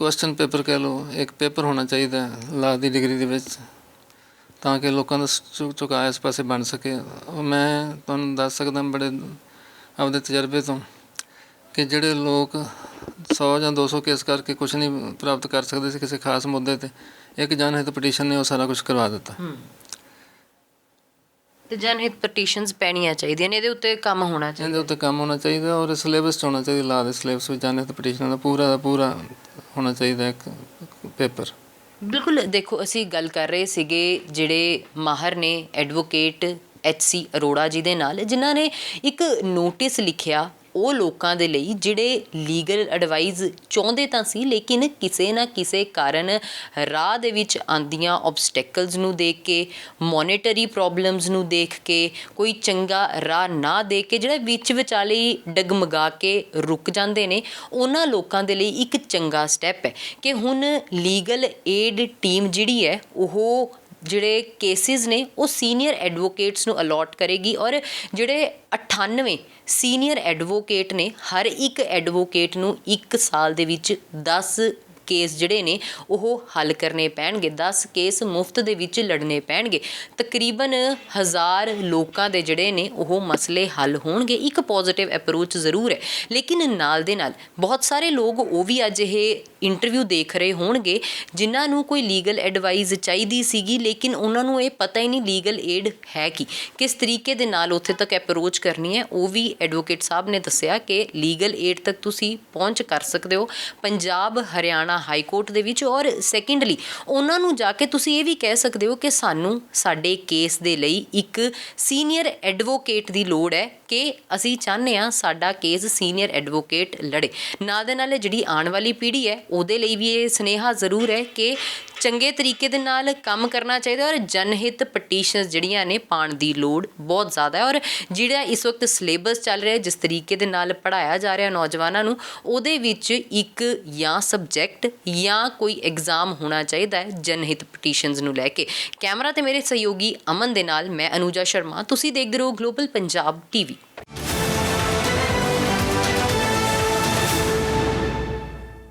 ਕੁਐਸਚਨ ਪੇਪਰ ਕਹਿ ਲਓ ਇੱਕ ਪੇਪਰ ਹੋਣਾ ਚਾਹੀਦਾ ਲਾ ਦੀ ਡਿਗਰੀ ਦੇ ਵਿੱਚ ਤਾਂ ਕਿ ਲੋਕਾਂ ਦਾ ਝੁਕਾਅ ਇਸ ਪਾਸੇ ਬਣ ਸਕੇ। ਮੈਂ ਤੁਹਾਨੂੰ ਦੱਸ ਸਕਦਾ ਬੜੇ ਆਪਦੇ ਤਜਰਬੇ ਤੋਂ ਕਿ ਜਿਹੜੇ ਲੋਕ 100 ਜਾਂ 200 ਕੇਸ ਕਰਕੇ ਕੁਝ ਨਹੀਂ ਪ੍ਰਾਪਤ ਕਰ ਸਕਦੇ ਸੀ ਕਿਸੇ ਖਾਸ ਮੁੱਦੇ ਤੇ ਇੱਕ ਜਨਹਿਤ ਪਟੀਸ਼ਨ ਨੇ ਉਹ ਸਾਰਾ ਕੁਝ ਕਰਵਾ ਦਿੱਤਾ। ਤੇ ਜਨਹਿਤ ਪਟੀਸ਼ਨਸ ਪੈਣੀਆਂ ਚਾਹੀਦੀਆਂ ਨੇ ਇਹਦੇ ਉੱਤੇ ਕੰਮ ਹੋਣਾ ਚਾਹੀਦਾ। ਇਹਦੇ ਉੱਤੇ ਕੰਮ ਹੋਣਾ ਚਾਹੀਦਾ ਔਰ ਸਿਲੇਬਸ 'ਚ ਹੋਣਾ ਚਾਹੀਦਾ ਲਾ ਦੇ ਸਿਲੇਬਸ ਵਿੱਚ ਜਾਣੇ ਤੇ ਪਟੀਸ਼ਨ ਦਾ ਪੂਰਾ ਦਾ ਪੂਰਾ ਹੋਣਾ ਚਾਹੀਦਾ ਇੱਕ ਪੇਪਰ? ਬਿਲਕੁਲ, ਦੇਖੋ, ਅਸੀਂ ਗੱਲ ਕਰ ਰਹੇ ਸੀਗੇ ਜਿਹੜੇ ਮਾਹਰ ਨੇ, advocate H C Arora ji ਦੇ ਨਾਲ, ਜਿਨ੍ਹਾਂ ਨੇ ਇੱਕ ਨੋਟਿਸ ਲਿਖਿਆ ਉਹ ਲੋਕਾਂ ਦੇ ਲਈ ਜਿਹੜੇ ਲੀਗਲ ਐਡਵਾਈਸ ਚਾਹੁੰਦੇ ਤਾਂ ਸੀ, ਲੇਕਿਨ ਕਿਸੇ ਨਾ ਕਿਸੇ ਕਾਰਨ ਰਾਹ ਦੇ ਵਿੱਚ ਆਂਦੀਆਂ ਆਬਸਟੈਕਲਸ ਨੂੰ ਦੇਖ ਕੇ ਮੋਨਿਟਰੀ ਪ੍ਰੋਬਲਮਸ ਨੂੰ ਦੇਖ ਕੇ, ਕੋਈ ਚੰਗਾ ਰਾਹ ਨਾ ਦੇਖ ਕੇ, ਜਿਹੜਾ ਵਿੱਚ ਵਿਚਾਲੇ ਡਗਮਗਾ ਕੇ ਰੁਕ ਜਾਂਦੇ ਨੇ, ਉਹਨਾਂ ਲੋਕਾਂ ਦੇ ਲਈ ਇੱਕ ਚੰਗਾ ਸਟੈਪ ਹੈ ਕਿ ਹੁਣ ਲੀਗਲ ਏਡ ਟੀਮ ਜਿਹੜੀ ਹੈ, ਉਹ ਜਿਹੜੇ ਕੇਸਿਸ ਨੇ, ਉਹ ਸੀਨੀਅਰ ਐਡਵੋਕੇਟਸ ਨੂੰ ਅਲੋਟ ਕਰੇਗੀ ਔਰ ਜਿਹੜੇ 98 ਸੀਨੀਅਰ ਐਡਵੋਕੇਟ ਨੇ, ਹਰ ਇੱਕ ਐਡਵੋਕੇਟ ਨੂੰ 1 ਸਾਲ ਦੇ ਵਿੱਚ 10 ਕੇਸ ਜਿਹੜੇ ਨੇ, ਉਹ ਹੱਲ ਕਰਨੇ ਪੈਣਗੇ। 10 ਕੇਸ ਮੁਫਤ ਦੇ ਵਿੱਚ ਲੜਨੇ ਪੈਣਗੇ। ਤਕਰੀਬਨ ਹਜ਼ਾਰ ਲੋਕਾਂ ਦੇ ਜਿਹੜੇ ਨੇ, ਉਹ ਮਸਲੇ ਹੱਲ ਹੋਣਗੇ। ਇੱਕ ਪੋਜ਼ਿਟਿਵ ਅਪਰੋਚ ਜ਼ਰੂਰ ਹੈ। ਲੇਕਿਨ ਨਾਲ ਦੇ ਨਾਲ, ਬਹੁਤ ਸਾਰੇ ਲੋਕ ਉਹ ਵੀ ਅੱਜ ਇਹ ਇੰਟਰਵਿਊ ਦੇਖ ਰਹੇ ਹੋਣਗੇ, ਜਿਨ੍ਹਾਂ ਨੂੰ ਕੋਈ ਲੀਗਲ ਐਡਵਾਈਸ ਚਾਹੀਦੀ ਸੀਗੀ, ਲੇਕਿਨ ਉਹਨਾਂ ਨੂੰ ਇਹ ਪਤਾ ਹੀ ਨਹੀਂ ਲੀਗਲ ਏਡ ਹੈ ਕੀ। ਕਿਸ ਤਰੀਕੇ ਦੇ ਨਾਲ ਉੱਥੇ ਤੱਕ ਅਪਰੋਚ ਕਰਨੀ ਹੈ, ਉਹ ਵੀ ਐਡਵੋਕੇਟ ਸਾਹਿਬ ਨੇ ਦੱਸਿਆ ਕਿ ਲੀਗਲ ਏਡ ਤੱਕ ਤੁਸੀਂ ਪਹੁੰਚ ਕਰ ਸਕਦੇ ਹੋ। ਪੰਜਾਬ, ਹਰਿਆਣਾ ਹਾਈ ਕੋਰਟ ਦੇ ਵਿੱਚ ਔਰ ਸੈਕੰਡਲੀ ਉਹਨਾਂ ਨੂੰ ਜਾ ਕੇ ਤੁਸੀਂ ਇਹ ਵੀ ਕਹਿ ਸਕਦੇ ਹੋ ਕਿ ਸਾਨੂੰ ਸਾਡੇ ਕੇਸ ਦੇ ਲਈ ਇੱਕ ਸੀਨੀਅਰ ਐਡਵੋਕੇਟ ਦੀ ਲੋੜ ਹੈ ਕਿ ਅਸੀਂ ਚਾਹੁੰਦੇ ਹਾਂ ਸਾਡਾ ਕੇਸ ਸੀਨੀਅਰ ਐਡਵੋਕੇਟ ਲੜੇ। ਨਾਲ ਦੇ ਨਾਲ ਜਿਹੜੀ ਆਉਣ ਵਾਲੀ ਪੀੜ੍ਹੀ ਹੈ, ਉਹਦੇ ਲਈ ਵੀ ਇਹ ਸਨੇਹਾ ਜ਼ਰੂਰ ਹੈ ਕਿ ਚੰਗੇ ਤਰੀਕੇ ਦੇ ਨਾਲ ਕੰਮ ਕਰਨਾ ਚਾਹੀਦਾ ਔਰ ਜਨਹਿਤ ਪਟੀਸ਼ਨਸ ਜਿਹੜੀਆਂ ਨੇ ਪਾਣ ਦੀ ਲੋੜ ਬਹੁਤ ਜ਼ਿਆਦਾ ਹੈ। ਔਰ ਜਿਹੜਾ ਇਸ ਵਕਤ ਸਿਲੇਬਸ ਚੱਲ ਰਿਹਾ ਜਿਸ ਤਰੀਕੇ ਦੇ ਨਾਲ ਪੜਾਇਆ ਜਾ ਰਿਹਾ ਨੌਜਵਾਨਾਂ ਨੂੰ, ਉਹਦੇ ਵਿੱਚ ਇੱਕ ਜਾਂ ਸਬਜੈਕਟ ਜਾਂ ਕੋਈ ਐਗਜ਼ਾਮ ਹੋਣਾ ਚਾਹੀਦਾ ਹੈ ਜਨਹਿਤ ਪਟੀਸ਼ਨਸ ਨੂੰ ਲੈ ਕੇ। ਕੈਮਰਾ ਤੇ ਮੇਰੇ ਸਹਿਯੋਗੀ ਅਮਨ ਦੇ ਨਾਲ ਮੈਂ ਅਨੂਜਾ ਸ਼ਰਮਾ। ਤੁਸੀਂ ਦੇਖਦੇ ਰਹੋ ਗਲੋਬਲ ਪੰਜਾਬ ਟੀਵੀ week.